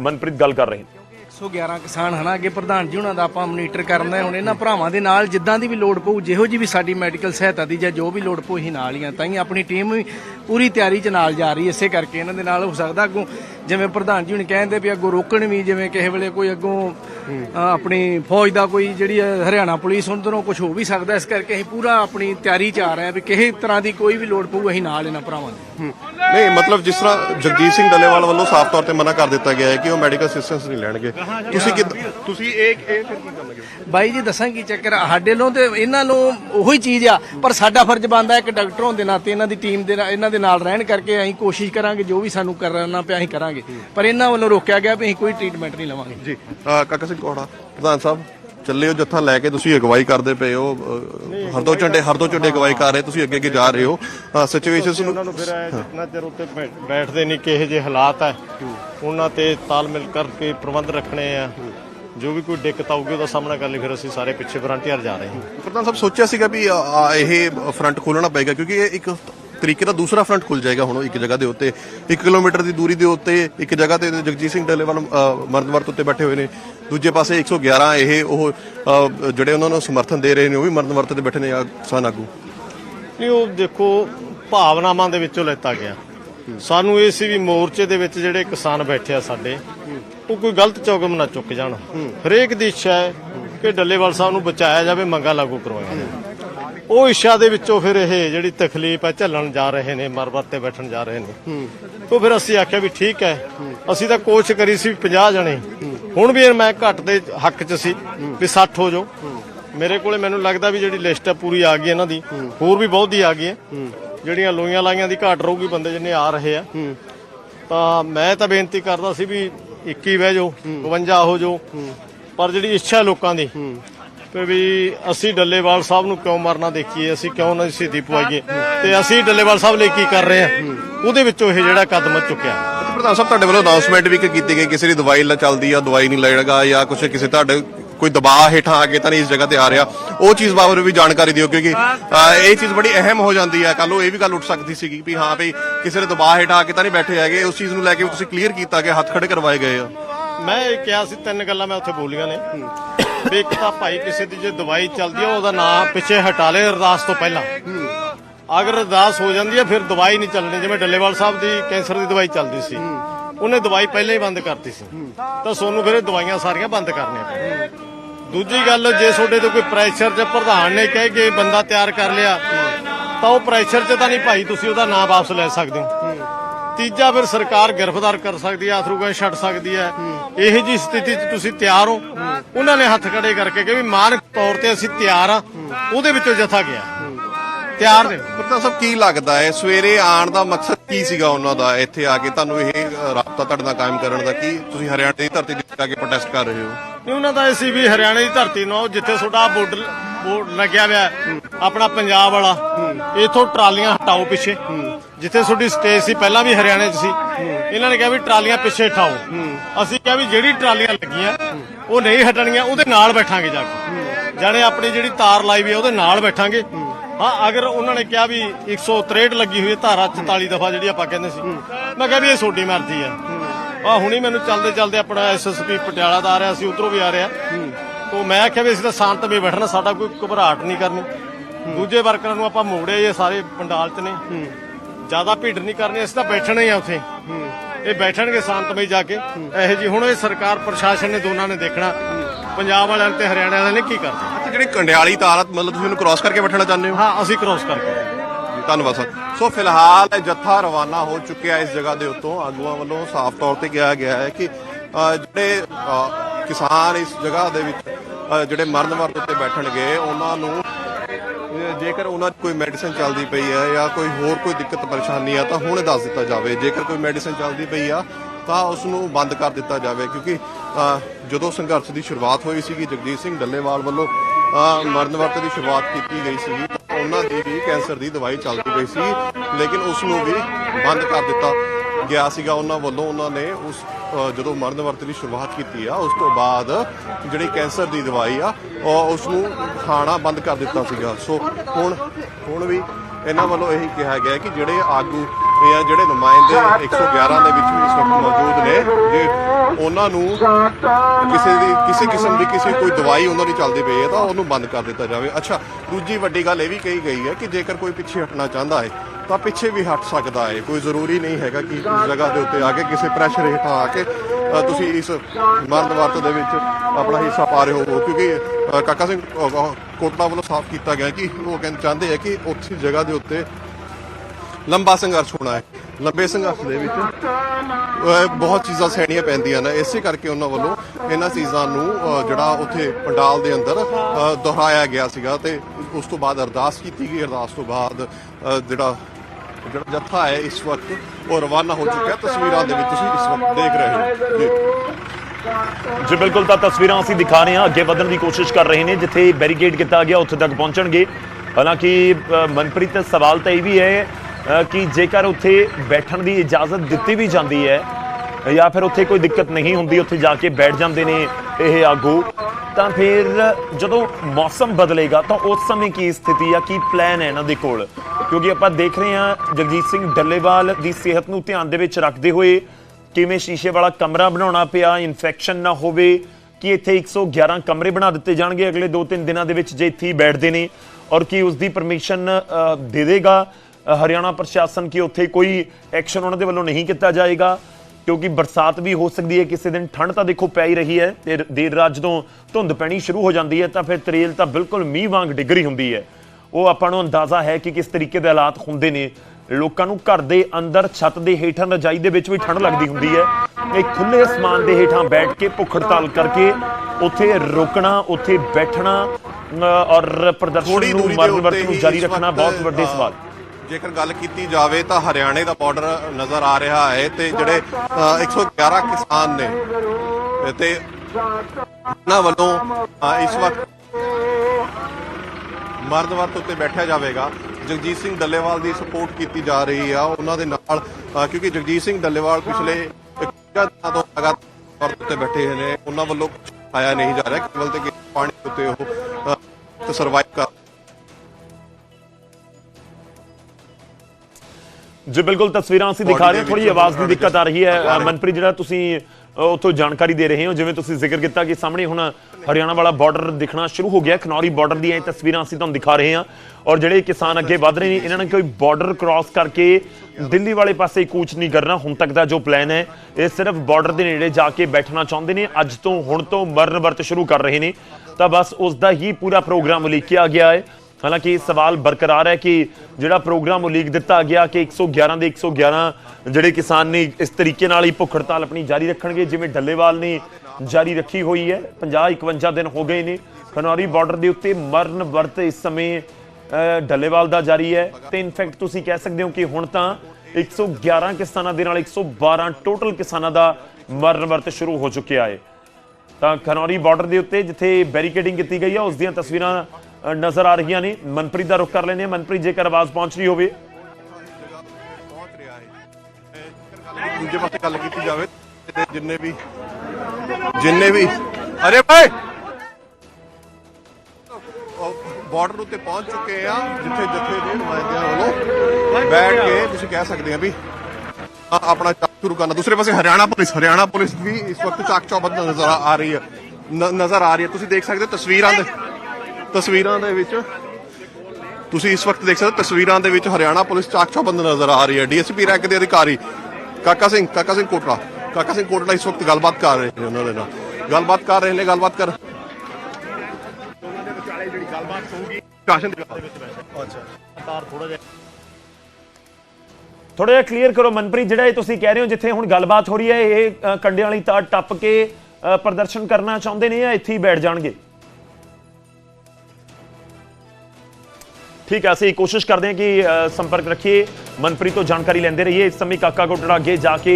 ਮਨਪ੍ਰੀਤ ਗੱਲ ਕਰ ਰਹੇ ਹਾਂ 111 ਕਿਸਾਨ ਹਨਾ, ਅੱਗੇ ਪ੍ਰਧਾਨ ਜੀ ਉਹਨਾਂ ਦਾ ਆਪਾਂ ਮੋਨੀਟਰ ਕਰਨਾ ਹੈ, ਹੁਣ ਇਹਨਾਂ ਭਰਾਵਾਂ ਦੇ ਨਾਲ ਜਿੱਦਾਂ ਦੀ ਵੀ ਲੋੜ ਪਊ, ਜਿਹੋ ਜੀ ਵੀ ਸਾਡੀ ਮੈਡੀਕਲ ਸਹਾਇਤਾ ਦੀ ਜਾਂ ਜੋ ਵੀ ਲੋੜ ਪਊ ਹੀ ਨਾਲ ਹੀ ਆ ਤਾਂ ਹੀ ਆਪਣੀ ਟੀਮ ਵੀ ਪੂਰੀ ਤਿਆਰੀ 'ਚ ਨਾਲ ਜਾ ਰਹੀ ਇਸੇ ਕਰਕੇ ਇਹਨਾਂ ਦੇ ਨਾਲ ਹੋ ਸਕਦਾ ਅੱਗੋਂ ਜਿਵੇਂ ਪ੍ਰਧਾਨ ਜੀ ਹੁਣ ਕਹਿੰਦੇ ਵੀ ਅੱਗੋਂ ਰੋਕਣ ਵੀ, ਜਿਵੇਂ ਕਿਸੇ ਵੇਲੇ ਕੋਈ ਅੱਗੋਂ ਆਪਣੀ ਫੌਜ ਦਾ ਕੋਈ ਜਿਹੜੀ ਹਰਿਆਣਾ ਪੁਲਿਸ ਉਧਰੋਂ ਕੁਝ ਹੋ ਵੀ ਸਕਦਾ, ਇਸ ਕਰਕੇ ਅਸੀਂ ਪੂਰਾ ਆਪਣੀ ਤਿਆਰੀ 'ਚ ਆ ਰਹੇ ਹਾਂ ਵੀ ਕਿਸੇ ਤਰ੍ਹਾਂ ਦੀ ਕੋਈ ਵੀ ਲੋੜ ਪਊ, ਅਸੀਂ ਨਾਲ ਇਹਨਾਂ ਭਰਾਵਾਂ ਦੇ। ਨਹੀਂ, ਮਤਲਬ ਜਿਸ ਤਰ੍ਹਾਂ ਜਗਜੀਤ ਸਿੰਘ ਡੱਲੇਵਾਲ ਵੱਲੋਂ ਸਾਫ਼ ਤੌਰ ਤੇ ਮਨਾ ਕਰ ਦਿੱਤਾ ਗਿਆ ਹੈ ਕਿ ਉਹ ਮੈਡੀਕਲ ਅਸਿਸਟੈਂਸ ਨਹੀਂ ਲੈਣਗੇ। ਤੁਸੀਂ ਕਿ ਤੁਸੀਂ ਇਹ ਇਹ ਫਿਰ ਕੀ ਕਰਨਗੇ ਬਾਈ ਜੀ ਦੱਸਾਂ ਕੀ ਚੱਕਰ ਆ? ਸਾਡੇ ਨੂੰ ਤੇ ਇਹਨਾਂ ਨੂੰ ਉਹੀ ਚੀਜ਼ ਆ ਪਰ ਸਾਡਾ ਫਰਜ਼ ਬਣਦਾ ਇੱਕ ਡਾਕਟਰ ਹੋਣ ਦੇ ਨਾਤੇ ਇਹਨਾਂ ਦੀ ਟੀਮ ਦੇ ਨਾਲ ਇਹਨਾਂ ਦੇ ਨਾਲ ਰਹਿਣ ਕਰਕੇ ਅਸੀਂ ਕੋਸ਼ਿਸ਼ ਕਰਾਂਗੇ ਜੋ ਵੀ ਸਾਨੂੰ ਕਰਨਾ ਪਿਆ ਅਸੀਂ ਕਰਾਂਗੇ। ਪਰ ਇਹਨਾਂ ਵੱਲੋਂ ਰੋਕਿਆ ਗਿਆ ਵੀ ਅਸੀਂ ਕੋਈ ਟ੍ਰੀਟਮੈਂਟ ਨਹੀਂ ਲਵਾਂਗੇ। ਜੀ ਕਾਕਾ ਸਿੰਘ ਕੋੜਾ ਪ੍ਰਧਾਨ ਸਾਹਿਬ। ਚੱਲੇ ਹੋ ਜੱਥਾ ਲੈ ਕੇ ਤੁਸੀਂ ਅਗਵਾਈ ਕਰਦੇ ਪਏ ਹੋ ਹਰਦੋ ਝੰਡੇ ਹਰਦੋ ਝੰਡੇ ਅਗਵਾਈ ਕਰ ਰਹੇ ਤੁਸੀਂ ਅੱਗੇ ਅੱਗੇ ਜਾ ਰਹੇ ਹੋ। ਸਿਚੁਏਸ਼ਨਸ ਉਹਨਾਂ ਨੂੰ ਫਿਰ ਜਿੰਨਾ ਚਿਰ ਉੱਤੇ ਬੈਠਦੇ ਨਹੀਂ ਕਿਹੋ ਜਿਹੇ ਹਾਲਾਤ ਹੈ ਉਹਨਾਂ ਤੇ ਤਾਲਮੇਲ ਕਰਕੇ ਪ੍ਰਬੰਧ ਰੱਖਣੇ ਆ। ਜੋ ਵੀ ਕੋਈ ਦਿੱਕਤ ਆਊਗੀ ਉਹਦਾ ਸਾਹਮਣਾ ਕਰਨ ਲਈ ਫਿਰ ਅਸੀਂ ਸਾਰੇ ਪਿੱਛੇ ਫਰੰਟੀਅਰ ਜਾ ਰਹੇ ਹਾਂ। ਪ੍ਰਧਾਨ ਸਾਹਿਬ ਸੋਚਿਆ ਸੀਗਾ ਵੀ ਇਹ ਫਰੰਟ ਖੋਲਣਾ ਪਏਗਾ ਕਿਉਂਕਿ ਇਹ ਇੱਕ ਤਰੀਕੇ ਦਾ ਦੂਸਰਾ ਫਰੰਟ ਖੁੱਲ ਜਾਏਗਾ ਹੁਣ ਇੱਕ ਜਗ੍ਹਾ ਦੇ ਉੱਤੇ। 1 ਕਿਲੋਮੀਟਰ ਦੀ ਦੂਰੀ ਦੇ ਉੱਤੇ ਇੱਕ ਜਗ੍ਹਾ ਤੇ ਜਗਜੀਤ ਸਿੰਘ ਡੱਲੇਵਾਲ ਮਰਦਵਰਤ ਉੱਤੇ ਬੈਠੇ ਹੋਏ ਨੇ। ਦੂਜੇ ਪਾਸੇ 111 ਇਹ ਉਹ ਜਿਹੜੇ ਉਹਨਾਂ ਨੂੰ ਸਮਰਥਨ ਦੇ ਰਹੇ ਨੇ, ਉਹ ਵੀ ਮਰਦਵਰਤ ਤੇ ਬੈਠੇ ਨੇ ਕਿਸਾਨ ਆਗੂ। ਨਹੀਂ, ਉਹ ਦੇਖੋ, ਭਾਵਨਾਵਾਂ ਦੇ ਵਿੱਚੋਂ ਲੈਤਾ ਗਿਆ। ਸਾਨੂੰ ਇਹ ਸੀ ਵੀ ਮੋਰਚੇ ਦੇ ਵਿੱਚ ਜਿਹੜੇ ਕਿਸਾਨ ਬੈਠੇ ਆ ਸਾਡੇ, ਉਹ ਕੋਈ ਗਲਤ ਚੌਗਮ ਨਾ ਚੁੱਕ ਜਾਣ। ਹਰੇਕ ਦੀ ਇੱਛਾ ਹੈ ਕਿ ਡੱਲੇਵਾਲ ਸਾਹਿਬ ਨੂੰ ਬਚਾਇਆ ਜਾਵੇ, ਮੰਗਾਂ ਲਾਗੂ ਕਰਵਾਈਆਂ ਉਹ ਇੱਛਾ ਦੇ ਵਿੱਚੋਂ ਫਿਰ ਇਹ ਜਿਹੜੀ ਤਕਲੀਫ ਹੈ, ਝੱਲਣ ਜਾ ਰਹੇ ਨੇ ਮਰਬਤ ਤੇ ਬੈਠਣ ਜਾ ਰਹੇ ਨੇ। ਉਹ ਫਿਰ ਅਸੀਂ ਆਖਿਆ ਵੀ ਠੀਕ ਹੈ, ਅਸੀਂ ਤਾਂ ਕੋਸ਼ਿਸ਼ ਕਰੀ ਸੀ 50 ਜਣੇ ਹੁਣ ਵੀ ਮੈਂ ਘੱਟ ਦੇ ਹੱਕ 'ਚ ਸੀ ਵੀ 60 ਹੋ ਜਾਓ। ਮੇਰੇ ਕੋਲੇ ਮੈਨੂੰ ਲੱਗਦਾ ਵੀ ਜਿਹੜੀ ਲਿਸਟ ਹੈ ਪੂਰੀ ਆ ਗਈ ਇਹਨਾਂ ਦੀ। ਹੋਰ ਵੀ ਬਹੁਤ ਹੀ ਆ ਗਈ ਹੈ। ਜਿਹੜੀਆਂ ਲੋਈਆਂ ਲਾਈਆਂ ਦੀ ਘਾਟ ਰਹੂਗੀ ਬੰਦੇ ਜਿੰਨੇ ਆ ਰਹੇ ਆ। ਤਾਂ ਮੈਂ ਤਾਂ ਬੇਨਤੀ ਕਰਦਾ ਸੀ ਵੀ 21 ਬਹਿ ਜਾਓ 52 ਹੋ ਜਾਓ। ਪਰ ਜਿਹੜੀ ਇੱਛਾ ਲੋਕਾਂ ਦੀ, ਤੇ ਵੀ ਅਸੀਂ ਡੱਲੇਵਾਲ ਸਾਹਿਬ ਨੂੰ ਕਿਉਂ ਮਰਨਾ ਦੇਖੀਏ, ਅਸੀਂ ਕਿਉਂ ਉਹਨਾਂ ਦੀ ਸਿੱਧੀ ਪਵਾਈਏ ਤੇ ਅਸੀਂ ਡੱਲੇਵਾਲ ਸਾਹਿਬ ਲਈ ਕੀ ਕਰ ਰਹੇ ਆ? ਉਹਦੇ ਵਿੱਚੋਂ ਇਹ ਜਿਹੜਾ ਕਦਮ ਚੁੱਕਿਆ। ਪ੍ਰਧਾਨ ਸਾਹਿਬ, ਤੁਹਾਡੇ ਵੱਲੋਂ ਅਨਾਉਂਸਮੈਂਟ ਵੀ ਕੀਤੀ ਗਈ, ਕਿਸੇ ਦੀ ਦਵਾਈ ਲ ਚੱਲਦੀ ਆ, ਦਵਾਈ ਨਹੀਂ ਲੈਣਗਾ ਜਾਂ ਕੁਝ ਕਿਸੇ ਤੁਹਾਡੇ ਕੋਈ ਦਬਾਅ ਹੇਠਾਂ ਆ ਕੇ ਤਾਂ ਨਹੀਂ ਇਸ ਜਗ੍ਹਾ ਤੇ ਆ ਰਿਹਾ। ਉਹ ਚੀਜ਼ ਬਾਰੇ ਵੀ ਜਾਣਕਾਰੀ ਦਿਓ, ਕਿਉਂਕਿ ਇਹ ਚੀਜ਼ ਬੜੀ ਅਹਿਮ ਹੋ ਜਾਂਦੀ ਹੈ ਕੱਲ ਨੂੰ ਇਹ ਵੀ ਗੱਲ ਉੱਠ ਸਕਦੀ ਸੀਗੀ ਵੀ ਹਾਂ ਵੀ ਕਿਸੇ ਦੇ ਦਬਾਅ ਹੇਠਾਂ ਆ ਕੇ ਤਾਂ ਨਹੀਂ ਬੈਠੇ ਹੈਗੇ, ਉਸ ਚੀਜ਼ ਨੂੰ ਲੈ ਕੇ ਤੁਸੀਂ ਕਲੀਅਰ ਕੀਤਾ ਕਿ ਹੱਥ ਖੜੇ ਕਰਵਾਏ ਗਏ ਆ। ਮੈਂ ਇਹ ਕਿਹਾ ਸੀ, ਤਿੰਨ ਗੱਲਾਂ ਮੈਂ ਉੱਥੇ ਬੋਲੀਆਂ ਨੇ। ਵੀ ਇੱਕ ਤਾਂ ਭਾਈ ਕਿਸੇ ਦੀ ਜੇ ਦਵਾਈ ਚੱਲਦੀ ਆ, ਉਹਦਾ ਨਾਂ ਪਿੱਛੇ ਹਟਾ ਲੈ ਅਰਦਾਸ ਤੋਂ ਪਹਿਲਾਂ। ਅਗਰ ਅਰਦਾਸ ਹੋ ਜਾਂਦੀ ਹੈ, ਫਿਰ ਦਵਾਈ ਨਹੀਂ ਚੱਲਣੀ। ਜਿਵੇਂ ਡੱਲੇਵਾਲ ਸਾਹਿਬ ਦੀ ਕੈਂਸਰ ਦੀ ਦਵਾਈ ਚੱਲਦੀ ਸੀ। ਉਹਨੇ ਦਵਾਈ ਪਹਿਲਾਂ ਹੀ ਬੰਦ ਕਰਤੀ ਸੀ। ਤਾਂ ਸੋਨੂੰ ਫਿਰ ਇਹ ਦਵਾਈਆਂ ਸਾਰੀਆਂ ਬੰਦ ਕਰਨੀਆਂ ਪੈਣੀਆਂ ਦੂਜੀ ਗੱਲ, ਜੇ ਤੁਹਾਡੇ ਤੇ ਕੋਈ ਪ੍ਰੈਸ਼ਰ ਜਾਂ ਪ੍ਰਧਾਨ ਨੇ ਕਹਿ ਕੇ ਬੰਦਾ ਤਿਆਰ ਕਰ ਲਿਆ, ਤਾਂ ਉਹ ਪ੍ਰੈਸ਼ਰ 'ਚ ਤਾਂ ਨਹੀਂ ਭਾਈ, ਤੁਸੀਂ ਉਹਦਾ ਨਾਂ ਵਾਪਸ ਲੈ ਸਕਦੇ ਹੋ। ਤੀਜਾ ਫਿਰ ਸਰਕਾਰ ਗ੍ਰਿਫਤਾਰ ਕਰ ਸਕਦੀ ਹੈ, ਆਥਰੂ ਛੱਡ ਸਕਦੀ ਹੈ। ਇਹੋ ਜੀ ਸਥਿਤੀ 'ਚ ਤੁਸੀਂ ਤਿਆਰ ਹੋ। ਉਹਨਾਂ ਨੇ ਹੱਥ ਖੜੇ ਕਰਕੇ ਕਿ ਵੀ ਮਾਨਕ ਤੌਰ ਤੇ ਅਸੀਂ ਤਿਆਰ ਆ। ਉਹਦੇ ਵਿੱਚੋਂ ਜਥਾ ਗਿਆ। ਤਿਆਰ ਨੇ ਪ੍ਰਧਾਨ ਸਾਹਿਬ ਕੀ ਲੱਗਦਾ ਹੈ ਸਵੇਰੇ ਆਉਣ ਦਾ ਮਕਸਦ ਕੀ ਸੀਗਾ ਉਹਨਾਂ ਦਾ ਇੱਥੇ ਆ ਕੇ? ਤੁਹਾਨੂੰ ਇਹ ਰਾਬਤਾ ਤੁਹਾਡੇ ਨਾਲ ਕਾਇਮ ਕਰਨ ਦਾ ਕੀ ਤੁਸੀਂ ਹਰਿਆਣਾ ਦੀ ਧਰਤੀ ਤੇ ਆ ਕੇ ਪ੍ਰੋਟੈਸਟ ਕਰ ਰਹੇ ਹੋ? ਨਹੀਂ ਉਹਨਾਂ ਦਾ ਇਹ ਸੀ ਵੀ ਹਰਿਆਣੇ ਦੀ ਧਰਤੀ ਨੂੰ ਜਿੱਥੇ ਤੁਹਾਡਾ ਬੋਰਡਰ ਬੋਰਡ ਲੱਗਿਆ ਹੋਇਆ ਆਪਣਾ ਪੰਜਾਬ ਵਾਲਾ ਇਥੋਂ ਟਰਾਲੀਆਂ ਹਟਾਓ ਪਿੱਛੇ। ਜਿੱਥੇ ਤੁਹਾਡੀ ਸਟੇਜ ਸੀ ਪਹਿਲਾਂ ਵੀ ਹਰਿਆਣੇ 'ਚ ਸੀ। ਇਹਨਾਂ ਨੇ ਕਿਹਾ ਵੀ ਟਰਾਲੀਆਂ ਪਿੱਛੇ ਹਟਾਓ। ਅਸੀਂ ਕਿਹਾ ਵੀ ਜਿਹੜੀ ਟਰਾਲੀਆਂ ਲੱਗੀਆਂ ਉਹ ਨਹੀਂ ਹਟਣੀਆਂ ਉਹਦੇ ਨਾਲ ਬੈਠਾਂਗੇ ਜਾ ਕੇ। ਜਾਣੇ ਆਪਣੀ ਜਿਹੜੀ ਤਾਰ ਲਾਈ ਵੀ ਹੈ ਉਹਦੇ ਨਾਲ ਬੈਠਾਂਗੇ। ਹਾਂ, ਅਗਰ ਉਹਨਾਂ ਨੇ ਕਿਹਾ ਵੀ 163 ਲੱਗੀ ਹੋਈ ਹੈ, ਧਾਰਾ 44 ਦਫਾ ਜਿਹੜੀ ਆਪਾਂ ਕਹਿੰਦੇ ਸੀ। ਮੈਂ ਕਿਹਾ ਵੀ ਇਹ ਤੁਹਾਡੀ ਮਰਜ਼ੀ ਹੈ। ਆ ਹੁਣੀ ਮੈਨੂੰ ਚੱਲਦੇ ਚੱਲਦੇ ਆਪਣਾ ਐਸਐਸਪੀ ਪਟਿਆਲਾ ਦਾ ਆ ਰਿਹਾ ਸੀ ਉਧਰੋਂ ਵੀ ਆ ਰਿਹਾ ਤੋਂ ਮੈਂ ਆਖਿਆ ਵੀ ਅਸੀਂ ਤਾਂ ਸ਼ਾਂਤਮਈ ਬੈਠਣਾ, ਸਾਡਾ ਕੋਈ ਘਬਰਾਹਟ ਨਹੀਂ ਕਰਨੀ। ਦੂਜੇ ਵਰਕਰਾਂ ਨੂੰ ਆਪਾਂ ਮੋੜਿਆ, ਇਹ ਸਾਰੇ ਪੰਡਾਲ 'ਚ ਨੇ। ਜ਼ਿਆਦਾ ਭੀੜ ਨਹੀਂ ਕਰਨੀ, ਅਸੀਂ ਤਾਂ ਬੈਠਣਾ ਹੀ ਆ ਉੱਥੇ। ਇਹ ਬੈਠਣਗੇ ਸ਼ਾਂਤਮਈ ਜਾ ਕੇ। ਇਹੋ ਜੀ ਹੁਣ ਇਹ ਸਰਕਾਰ, ਪ੍ਰਸ਼ਾਸਨ ਨੇ ਦੋਨਾਂ ਨੇ ਦੇਖਣਾ। ਪੰਜਾਬ ਵਾਲਿਆਂ ਤੇ ਹਰਿਆਣਾ ਵਾਲਿਆਂ ਨੇ ਕੀ ਕਰਨਾ? ਅੱਛਾ ਜਿਹੜੀ ਕੰਡਿਆਲੀ ਆ, ਮਤਲਬ ਤੁਸੀਂ ਉਹਨੂੰ ਕ੍ਰਾਸ ਕਰਕੇ ਬੈਠਣਾ ਚਾਹੁੰਦੇ ਹੋ? ਹਾਂ ਅਸੀਂ ਕ੍ਰੋਸ ਕਰਕੇ ਧੰਨਵਾਦ ਸਰ। ਸੋ ਫਿਲਹਾਲ ਇਹ ਜੱਥਾ ਰਵਾਨਾ ਹੋ ਚੁੱਕਿਆ ਇਸ ਜਗ੍ਹਾ ਦੇ ਉੱਤੋਂ। ਆਗੂਆਂ ਵੱਲੋਂ ਸਾਫ਼ ਤੌਰ ਤੇ ਕਿਹਾ ਗਿਆ ਹੈ ਕਿ ਜਿਹੜੇ ਕਿਸਾਨ ਇਸ ਜਗ੍ਹਾ ਦੇ ਵਿੱਚ ਜਿਹੜੇ ਮਰਨ ਵਰਤ ਉੱਤੇ ਬੈਠਣਗੇ ਉਹਨਾਂ ਨੂੰ ਜੇਕਰ ਉਹਨਾਂ ਕੋਈ ਮੈਡੀਸਨ ਚੱਲਦੀ ਪਈ ਹੈ ਜਾਂ ਕੋਈ ਹੋਰ ਕੋਈ ਦਿੱਕਤ ਪਰੇਸ਼ਾਨੀ ਆ ਤਾਂ ਹੁਣ ਦੱਸ ਦਿੱਤਾ ਜਾਵੇ। ਜੇਕਰ ਕੋਈ ਮੈਡੀਸਨ ਚੱਲਦੀ ਪਈ ਆ ਤਾਂ ਉਸ ਨੂੰ ਬੰਦ ਕਰ ਦਿੱਤਾ ਜਾਵੇ ਕਿਉਂਕਿ ਜਦੋਂ ਸੰਘਰਸ਼ ਦੀ ਸ਼ੁਰੂਆਤ ਹੋਈ ਸੀਗੀ ਜਗਜੀਤ ਸਿੰਘ ਡੱਲੇਵਾਲ ਵੱਲੋਂ ਮਰਨ ਵਰਤ ਦੀ ਸ਼ੁਰੂਆਤ ਕੀਤੀ ਗਈ ਸੀਗੀ ਉਹਨਾਂ ਦੀ ਵੀ ਕੈਂਸਰ ਦੀ ਦਵਾਈ ਚੱਲਦੀ ਪਈ ਸੀ, ਲੇਕਿਨ ਉਸ ਨੂੰ ਵੀ ਬੰਦ ਕਰ ਦਿੱਤਾ ਗਿਆ ਸੀਗਾ। ਉਹਨਾਂ ਵੱਲੋਂ ਉਹਨਾਂ ਨੇ ਉਸ ਜਦੋਂ ਮਰਨ ਵਰਤ ਦੀ ਸ਼ੁਰੂਆਤ ਕੀਤੀ ਆ, ਉਸ ਤੋਂ ਬਾਅਦ ਜਿਹੜੀ ਕੈਂਸਰ ਦੀ ਦਵਾਈ ਆ, ਉਹ ਉਸ ਨੂੰ ਖਾਣਾ ਬੰਦ ਕਰ ਦਿੱਤਾ ਸੀਗਾ। ਸੋ ਹੁਣ ਹੁਣ ਵੀ ਇਹਨਾਂ ਵੱਲੋਂ ਇਹੀ ਕਿਹਾ ਗਿਆ ਕਿ ਜਿਹੜੇ ਆਗੂ ਜਾਂ ਜਿਹੜੇ ਨੁਮਾਇੰਦੇ 111 ਦੇ ਵਿੱਚ ਵੀ ਇਸ ਵਕਤ ਮੌਜੂਦ ਨੇ। ਜੇ ਉਹਨਾਂ ਨੂੰ ਕਿਸੇ ਦੀ ਕਿਸੇ ਕਿਸਮ ਦੀ ਕਿਸੇ ਕੋਈ ਦਵਾਈ ਉਹਨਾਂ ਦੀ ਚੱਲਦੀ ਪਈ ਹੈ ਤਾਂ ਉਹਨੂੰ ਬੰਦ ਕਰ ਦਿੱਤਾ ਜਾਵੇ। ਅੱਛਾ ਦੂਜੀ ਵੱਡੀ ਗੱਲ ਇਹ ਵੀ ਕਹੀ ਗਈ ਹੈ ਕਿ ਜੇਕਰ ਕੋਈ ਪਿੱਛੇ ਹਟਣਾ ਚਾਹੁੰਦਾ ਹੈ ਤਾਂ ਪਿੱਛੇ ਵੀ ਹਟ ਸਕਦਾ ਹੈ। ਕੋਈ ਜ਼ਰੂਰੀ ਨਹੀਂ ਹੈਗਾ ਕਿ ਇਸ ਜਗ੍ਹਾ ਦੇ ਉੱਤੇ ਆ ਕੇ ਕਿਸੇ ਪ੍ਰੈਸ਼ਰ ਹੇਠਾਂ ਆ ਕੇ ਤੁਸੀਂ ਇਸ ਮਰਨ ਵਰਤ ਦੇ ਵਿੱਚ ਆਪਣਾ ਹਿੱਸਾ ਪਾ ਰਹੇ ਹੋ। ਕਿਉਂਕਿ ਕਾਕਾ ਸਿੰਘ ਕੋਟਲਾ ਵੱਲੋਂ ਸਾਫ਼ ਕੀਤਾ ਗਿਆ ਕਿ ਉਹ ਕਹਿੰਦੇ ਚਾਹੁੰਦੇ ਆ ਕਿ ਉੱਥੇ ਜਗ੍ਹਾ ਦੇ ਉੱਤੇ ਲੰਬਾ ਸੰਘਰਸ਼ ਹੋਣਾ ਹੈ। ਲੰਬੇ ਸੰਘਰਸ਼ ਦੇ ਵਿੱਚ ਬਹੁਤ ਚੀਜ਼ਾਂ ਸਹਿਣੀਆਂ ਪੈਂਦੀਆਂ ਨੇ। ਇਸੇ ਕਰਕੇ ਉਹਨਾਂ ਵੱਲੋਂ ਇਹਨਾਂ ਚੀਜ਼ਾਂ ਨੂੰ ਜਿਹੜਾ ਉੱਥੇ ਪੰਡਾਲ ਦੇ ਅੰਦਰ ਦੁਹਰਾਇਆ ਗਿਆ ਸੀਗਾ ਤੇ ਉਸ ਤੋਂ ਬਾਅਦ ਅਰਦਾਸ ਕੀਤੀ ਗਈ। ਅਰਦਾਸ ਤੋਂ ਬਾਅਦ ਜਿਹੜਾ ਜਿਹੜਾ ਜੱਥਾ ਹੈ ਇਸ ਵਕਤ, ਉਹ ਰਵਾਨਾ ਹੋ ਚੁੱਕਿਆ। ਤਸਵੀਰਾਂ ਦੇ ਵਿੱਚ ਤੁਸੀਂ ਇਸ ਵਕਤ ਦੇਖ ਰਹੇ ਹੋ। ਜੀ। ਬਿਲਕੁਲ ਤਾਂ ਤਸਵੀਰਾਂ ਅਸੀਂ ਦਿਖਾ ਰਹੇ ਹਾਂ। ਅੱਗੇ ਵਧਣ ਦੀ ਕੋਸ਼ਿਸ਼ ਕਰ ਰਹੇ ਨੇ, ਜਿੱਥੇ ਬੈਰੀਕੇਡ ਕੀਤਾ ਗਿਆ, ਉੱਥੇ ਤੱਕ ਪਹੁੰਚਣਗੇ। ਹਾਲਾਂਕਿ ਮਨਪ੍ਰੀਤ, ਸਵਾਲ ਤਾਂ ਇਹ ਵੀ ਹੈ ਕਿ ਜੇਕਰ ਉੱਥੇ ਬੈਠਣ ਦੀ ਇਜਾਜ਼ਤ ਦਿੱਤੀ ਵੀ ਜਾਂਦੀ ਹੈ, ਜਾਂ ਫਿਰ ਉੱਥੇ ਕੋਈ ਦਿੱਕਤ ਨਹੀਂ ਹੁੰਦੀ, ਉੱਥੇ ਜਾ ਕੇ ਬੈਠ ਜਾਂਦੇ ਨੇ ਇਹ ਆਗੂ, ਤਾਂ ਫਿਰ ਜਦੋਂ ਮੌਸਮ ਬਦਲੇਗਾ, ਤਾਂ ਉਸ ਸਮੇਂ ਕੀ ਸਥਿਤੀ ਆ, ਕੀ ਪਲਾਨ ਹੈ ਇਹਨਾਂ ਦੇ ਕੋਲ? ਕਿਉਂਕਿ ਆਪਾਂ ਦੇਖ ਰਹੇ ਹਾਂ ਜਗਜੀਤ ਸਿੰਘ ਡੱਲੇਵਾਲ ਦੀ ਸਿਹਤ ਨੂੰ ਧਿਆਨ ਦੇ ਵਿੱਚ ਰੱਖਦੇ ਹੋਏ ਕਿਵੇਂ ਸ਼ੀਸ਼ੇ ਵਾਲਾ ਕਮਰਾ ਬਣਾਉਣਾ ਪਿਆ ਇਨਫੈਕਸ਼ਨ ਨਾ ਹੋਵੇ, ਕਿ ਇੱਥੇ 111 ਕਮਰੇ ਬਣਾ ਦਿੱਤੇ ਜਾਣਗੇ ਅਗਲੇ 2-3 ਦਿਨਾਂ ਦੇ ਵਿੱਚ ਜੇ ਇੱਥੇ ਹੀ ਬੈਠਦੇ ਨੇ, ਔਰ ਕੀ ਉਸ ਦੀ ਪਰਮਿਸ਼ਨ ਦੇ ਦੇਗਾ? ਹਰਿਆਣਾ ਪ੍ਰਸ਼ਾਸਨ ਕਿ ਉੱਥੇ ਕੋਈ ਐਕਸ਼ਨ ਉਹਨਾਂ ਦੇ ਵੱਲੋਂ ਨਹੀਂ ਕੀਤਾ ਜਾਏਗਾ? ਕਿਉਂਕਿ ਬਰਸਾਤ ਵੀ ਹੋ ਸਕਦੀ ਹੈ ਕਿਸੇ ਦਿਨ ਠੰਡ ਤਾਂ ਦੇਖੋ ਪੈ ਹੀ ਰਹੀ ਹੈ ਤੇ ਦੇਰ ਰਾਤ ਜਦੋਂ ਧੁੰਦ ਪੈਣੀ ਸ਼ੁਰੂ ਹੋ ਜਾਂਦੀ ਹੈ ਤਾਂ ਫਿਰ ਤਰੇਲ ਤਾਂ ਬਿਲਕੁਲ ਮੀਂਹ ਵਾਂਗ ਡਿੱਗ ਰਹੀ ਹੁੰਦੀ ਹੈ। ਉਹ ਆਪਾਂ ਨੂੰ ਅੰਦਾਜ਼ਾ ਹੈ ਕਿ ਕਿਸ ਤਰੀਕੇ ਦੇ ਹਾਲਾਤ ਹੁੰਦੇ ਨੇ। ਲੋਕਾਂ ਨੂੰ ਘਰ ਦੇ ਅੰਦਰ ਛੱਤ ਦੇ ਹੇਠਾਂ ਰਜਾਈ ਦੇ ਵਿੱਚ ਵੀ ਠੰਡ ਲੱਗਦੀ ਹੁੰਦੀ ਹੈ। ਇਹ ਖੁੱਲੇ ਅਸਮਾਨ ਦੇ ਹੇਠਾਂ ਬੈਠ ਕੇ ਭੁੱਖ ਹੜਤਾਲ ਕਰਕੇ ਉੱਥੇ ਰੁਕਣਾ ਉੱਥੇ ਬੈਠਣਾ ਔਰ ਪ੍ਰਦਰਸ਼ਨ ਨੂੰ ਮਰਨ ਵਰਤ ਨੂੰ ਜਾਰੀ ਰੱਖਣਾ ਬਹੁਤ ਵੱਡੇ ਸਵਾਲ। ਜੇਕਰ ਗੱਲ ਕੀਤੀ ਜਾਵੇ ਤਾਂ ਹਰਿਆਣੇ ਦਾ ਬਾਰਡਰ ਨਜ਼ਰ ਆ ਰਿਹਾ ਹੈ ਤੇ ਜਿਹੜੇ ਅ, 111 ਕਿਸਾਨ ਨੇ ਤੇ ਉਹਨਾਂ ਵੱਲੋਂ ਇਸ ਵਕਤ ਮਰਦ ਵਰਤ ਉੱਤੇ ਬੈਠਿਆ ਜਾਵੇਗਾ। ਜਗਜੀਤ ਸਿੰਘ ਡੱਲੇਵਾਲ ਦੀ ਸਪੋਰਟ ਕੀਤੀ ਜਾ ਰਹੀ ਆ। ਉਹਨਾਂ ਦੇ ਨਾਲ ਕਿਉਂਕਿ ਜਗਜੀਤ ਸਿੰਘ ਡੱਲੇਵਾਲ ਪਿਛਲੇ ਦਿਨਾਂ ਤੋਂ ਲਗਾਤਾਰ ਉੱਤੇ ਬੈਠੇ ਹੋਏ ਨੇ। ਉਹਨਾਂ ਵੱਲੋਂ ਕੁਛ ਆਇਆ ਨਹੀਂ ਜਾ ਰਿਹਾ। ਕੇਵਲ ਤੇ ਪਾਣੀ ਉੱਤੇ ਉਹ ਸਰਵਾਈਵ ਕਰ ਜੀ ਬਿਲਕੁਲ ਤਸਵੀਰਾਂ ਅਸੀਂ ਦਿਖਾ ਰਹੇ ਹਾਂ ਥੋੜੀ ਆਵਾਜ਼ ਦੀ ਦਿੱਕਤ ਆ ਰਹੀ ਹੈ। ਮਨਪ੍ਰੀਤ ਜਿਹੜਾ ਤੁਸੀਂ ਉੱਥੋਂ ਜਾਣਕਾਰੀ ਦੇ ਰਹੇ ਹੋ ਜਿਵੇਂ ਤੁਸੀਂ ਜ਼ਿਕਰ ਕੀਤਾ ਕਿ ਸਾਹਮਣੇ ਹੁਣ ਹਰਿਆਣਾ ਵਾਲਾ ਬਾਰਡਰ ਦਿਖਣਾ ਸ਼ੁਰੂ ਹੋ ਗਿਆ ਖਨੌਰੀ ਬਾਰਡਰ ਦੀਆਂ ਇਹ ਤਸਵੀਰਾਂ ਅਸੀਂ ਤੁਹਾਨੂੰ ਦਿਖਾ ਰਹੇ ਹਾਂ। ਔਰ ਜਿਹੜੇ ਕਿਸਾਨ ਅੱਗੇ ਵਧ ਰਹੇ ਨੇ ਇਹਨਾਂ ਨੇ ਕੋਈ ਬਾਰਡਰ ਕ੍ਰਾਸ ਕਰਕੇ ਦਿੱਲੀ ਵਾਲੇ ਪਾਸੇ ਕੂਚ ਨਹੀਂ ਕਰਨਾ ਹੁਣ ਤੱਕ ਦਾ ਜੋ ਪਲਾਨ ਹੈ ਇਹ ਸਿਰਫ ਬਾਰਡਰ ਦੇ ਨੇੜੇ ਜਾ ਕੇ ਬੈਠਣਾ ਚਾਹੁੰਦੇ ਨੇ। ਅੱਜ ਤੋਂ ਹੁਣ ਤੋਂ ਮਰਨ ਵਰਤ ਸ਼ੁਰੂ ਕਰ ਰਹੇ ਨੇ। ਤਾਂ ਬਸ ਉਸ ਦਾ ਹੀ ਪੂਰਾ ਪ੍ਰੋਗਰਾਮ ਉਲੀਕਿਆ ਗਿਆ ਹੈ। ਹਾਲਾਂਕਿ ਸਵਾਲ ਬਰਕਰਾਰ ਹੈ ਕਿ ਜਿਹੜਾ ਪ੍ਰੋਗਰਾਮ ਉਲੀਕ ਦਿੱਤਾ ਗਿਆ ਕਿ 111 ਦੇ 111 ਜਿਹੜੇ ਕਿਸਾਨ ਨੇ ਇਸ ਤਰੀਕੇ ਨਾਲ ਹੀ ਭੁੱਖ ਹੜਤਾਲ ਆਪਣੀ ਜਾਰੀ ਰੱਖਣਗੇ ਜਿਵੇਂ ਡੱਲੇਵਾਲ ਨੇ ਜਾਰੀ ਰੱਖੀ ਹੋਈ ਹੈ। 50 51 ਦਿਨ ਹੋ ਗਏ ਨੇ। ਖਨੌਰੀ ਬਾਰਡਰ ਦੇ ਉੱਤੇ ਮਰਨ ਵਰਤ ਇਸ ਸਮੇਂ ਅਹ, ਡੱਲੇਵਾਲ ਦਾ ਜਾਰੀ ਹੈ। ਤੇ ਇਨਫੈਕਟ ਤੁਸੀਂ ਕਹਿ ਸਕਦੇ ਹੋ ਕਿ ਹੁਣ ਤਾਂ 111 ਕਿਸਾਨਾਂ ਦੇ ਨਾਲ 112 ਟੋਟਲ ਕਿਸਾਨਾਂ ਦਾ ਮਰਨ ਵਰਤ ਸ਼ੁਰੂ ਹੋ ਚੁੱਕਿਆ ਹੈ। ਤਾਂ ਖਨੌਰੀ ਬਾਰਡਰ ਦੇ ਉੱਤੇ ਜਿੱਥੇ ਬੈਰੀਕੇਡਿੰਗ ਕੀਤੀ ਗਈ ਆ ਉਸ ਦੀਆਂ ਤਸਵੀਰਾਂ ਨਜ਼ਰ ਆ ਰਹੀਆਂ ਨੇ। ਮਨਪ੍ਰੀਤ ਦਾ ਰੁਖ ਕਰ ਲੈਂਦੇ ਹਾਂ। ਮਨਪ੍ਰੀਤ, ਜੇਕਰ ਆਵਾਜ਼ ਪਹੁੰਚ ਰਹੀ ਹੋਵੇ। ਪਹੁੰਚ ਰਿਹਾ ਹੈ ਦੂਜੇ ਪਾਸੇ ਗੱਲ ਕੀਤੀ ਜਾਵੇ ਤੇ ਜਿੰਨੇ ਵੀ ਜਿੰਨੇ ਵੀ, ਅਰੇ ਭਾਈ ਬਾਰਡਰ ਉੱਤੇ ਪਹੁੰਚ ਚੁੱਕੇ ਆ, ਜਿੱਥੇ ਜਿੱਥੇ ਦੇ ਨੁਮਾਇੰਦਿਆਂ ਵੱਲੋਂ ਬੈਠ ਕੇ ਤੁਸੀਂ ਕਹਿ ਸਕਦੇ ਆ ਵੀ ਆਪਣਾ ਚੱਕ ਸ਼ੁਰੂ ਕਰਨਾ। ਦੂਸਰੇ ਪਾਸੇ ਹਰਿਆਣਾ ਪੁਲਿਸ ਹਰਿਆਣਾ ਪੁਲਿਸ ਵੀ ਇਸ ਵਕਤ ਚੱਕ ਚੌਬੰਦ ਨਜ਼ਰ ਆ ਰਹੀ ਹੈ। ਨਜ਼ਰ ਆ ਰਹੀ ਹੈ। ਤੁਸੀਂ ਦੇਖ ਸਕਦੇ ਹੋ ਤਸਵੀਰਾਂ ਦੇ। ਤਸਵੀਰਾਂ ਦੇ ਵਿੱਚ। ਤੁਸੀਂ ਇਸ ਵਕਤ ਦੇਖ ਸਕਦੇ ਹੋ ਤਸਵੀਰਾਂ ਦੇ ਵਿੱਚ ਹਰਿਆਣਾ ਪੁਲਿਸ ਚਾਕਚੌਬੰਦ ਨਜ਼ਰ ਆ ਰਹੀ ਹੈ। ਡੀਐਸਪੀ ਰੈਂਕ ਦੇ ਅਧਿਕਾਰੀ ਕਾਕਾ ਸਿੰਘ ਕਾਕਾ ਸਿੰਘ ਕੋਟਲਾ। ਕਾਕਾ ਸਿੰਘ ਕੋਟਲਾ ਇਸ ਵਕਤ ਗੱਲਬਾਤ ਕਰ ਰਹੇ ਨੇ ਉਹਨਾਂ ਦੇ ਨਾਲ। ਗੱਲਬਾਤ ਕਰ ਰਹੇ ਨੇ ਗੱਲਬਾਤ ਕਰ ਸ਼ਾਸਨ ਦੇ ਥੋੜਾ ਜਿਹਾ ਕਲੀਅਰ ਕਰੋ ਮਨਪ੍ਰੀਤ ਜਿਹੜਾ ਇਹ ਤੁਸੀਂ ਕਹਿ ਰਹੇ ਹੋ ਜਿੱਥੇ ਹੁਣ ਗੱਲਬਾਤ ਹੋ ਰਹੀ ਹੈ ਇਹ ਅ, ਕੰਡਿਆਂ ਵਾਲੀ ਤਾਰ ਟੱਪ ਕੇ ਪ੍ਰਦਰਸ਼ਨ ਕਰਨਾ ਚਾਹੁੰਦੇ ਨੇ ਜਾਂ ਇੱਥੇ ਹੀ ਬੈਠ ਜਾਣਗੇ? ਠੀਕ ਹੈ ਅਸੀਂ ਕੋਸ਼ਿਸ਼ ਕਰਦੇ ਹਾਂ ਕਿ ਸੰਪਰਕ ਰੱਖੀਏ। ਮਨਪ੍ਰੀਤ ਤੋਂ ਜਾਣਕਾਰੀ ਲੈਂਦੇ ਰਹੀਏ। ਇਸ ਸਮੇਂ ਕਾਕਾ ਕੋਟੜਾ ਅੱਗੇ ਜਾ ਕੇ